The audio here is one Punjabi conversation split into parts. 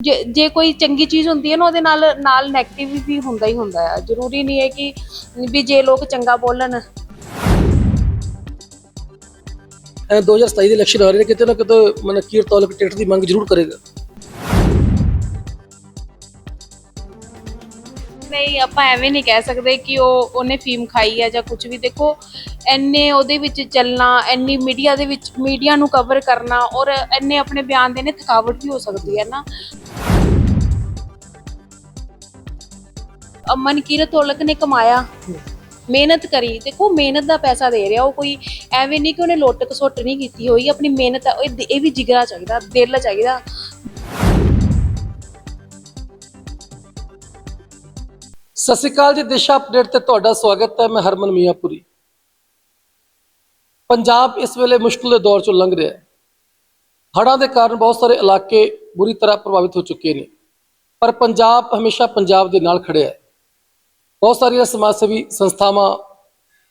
ਜੇ ਜੇ ਕੋਈ ਚੰਗੀ ਚੀਜ਼ ਹੁੰਦੀ ਹੈ ਨਾ, ਉਹਦੇ ਨਾਲ ਨਾਲ 네ਗੇਟਿਵ ਵੀ ਹੁੰਦਾ ਹੀ ਹੁੰਦਾ ਹੈ। ਜ਼ਰੂਰੀ ਨਹੀਂ ਹੈ ਕਿ ਵੀ ਜੇ ਲੋਕ ਚੰਗਾ ਬੋਲਣ। ਐ 2027 ਦੇ ਇਲੈਕਸ਼ਨ ਆ ਰਹੇ ਨੇ, ਕਿਤੇ ਨਾ ਕਿਤੇ ਮਨਕੀਰ ਤੌਲਕ ਟਿਕਟ ਦੀ ਮੰਗ ਜ਼ਰੂਰ ਕਰੇਗਾ। ਨਹੀਂ, ਆਪਾਂ ਐਵੇਂ ਨਹੀਂ ਕਹਿ ਸਕਦੇ ਕਿ ਉਹ, ਉਹਨੇ ਫੀਮ ਖਾਈ ਹੈ ਜਾਂ ਕੁਝ ਵੀ। ਦੇਖੋ ਐਨੇ ਉਹਦੇ ਵਿੱਚ ਚੱਲਣਾ ਐਨੀ ਮੀਡੀਆ ਦੇ ਵਿੱਚ ਮੀਡੀਆ ਨੂੰ ਕਵਰ ਕਰਨਾ ਔਰ ਐਨੇ ਆਪਣੇ ਬਿਆਨ ਦੇਣੇ ਥਕਾਵਟ ਵੀ ਹੋ ਸਕਦੀ ਹੈ ਨਾ। ਅਮਨ ਕੀਰਤ ਨੇ ਕਮਾਇਆ। ਮਿਹਨਤ ਕਰੀ। ਦੇਖੋ, ਮਿਹਨਤ ਦਾ ਪੈਸਾ ਦੇ ਰਿਹਾ। ਉਹ ਕੋਈ ਐਵੇਂ ਨਹੀਂ ਕਿ ਉਹਨੇ ਲੁੱਟ ਕਸੁੱਟ ਨਹੀਂ ਕੀਤੀ ਹੋਈ। ਆਪਣੀ ਮਿਹਨਤ ਇਹ ਇਹ ਵੀ ਜਿਗਰਾ ਚਾਹੀਦਾ, ਦਿਲ ਚਾਹੀਦਾ। ਸਤਿ ਸ਼੍ਰੀ ਅਕਾਲ ਜੀ, ਦਿਸ਼ਾ ਅਪਡੇਟ ਤੇ ਤੁਹਾਡਾ ਸਵਾਗਤ ਹੈ, ਮੈਂ ਹਰਮਨ ਮੀਆਂਪੁਰੀ। ਪੰਜਾਬ ਇਸ ਵੇਲੇ ਮੁਸ਼ਕਲ ਦੇ ਦੌਰ ਚੋਂ ਲੰਘ ਰਿਹਾ ਹੈ। ਹੜ੍ਹਾਂ ਦੇ ਕਾਰਨ ਬਹੁਤ ਸਾਰੇ ਇਲਾਕੇ ਬੁਰੀ ਤਰ੍ਹਾਂ ਪ੍ਰਭਾਵਿਤ ਹੋ ਚੁੱਕੇ ਨੇ, ਪਰ ਪੰਜਾਬ ਹਮੇਸ਼ਾ ਪੰਜਾਬ ਦੇ ਨਾਲ ਖੜਿਆ ਹੈ। ਬਹੁਤ ਸਾਰੀਆਂ ਸਮਾਜ ਸੇਵੀ ਸੰਸਥਾਵਾਂ,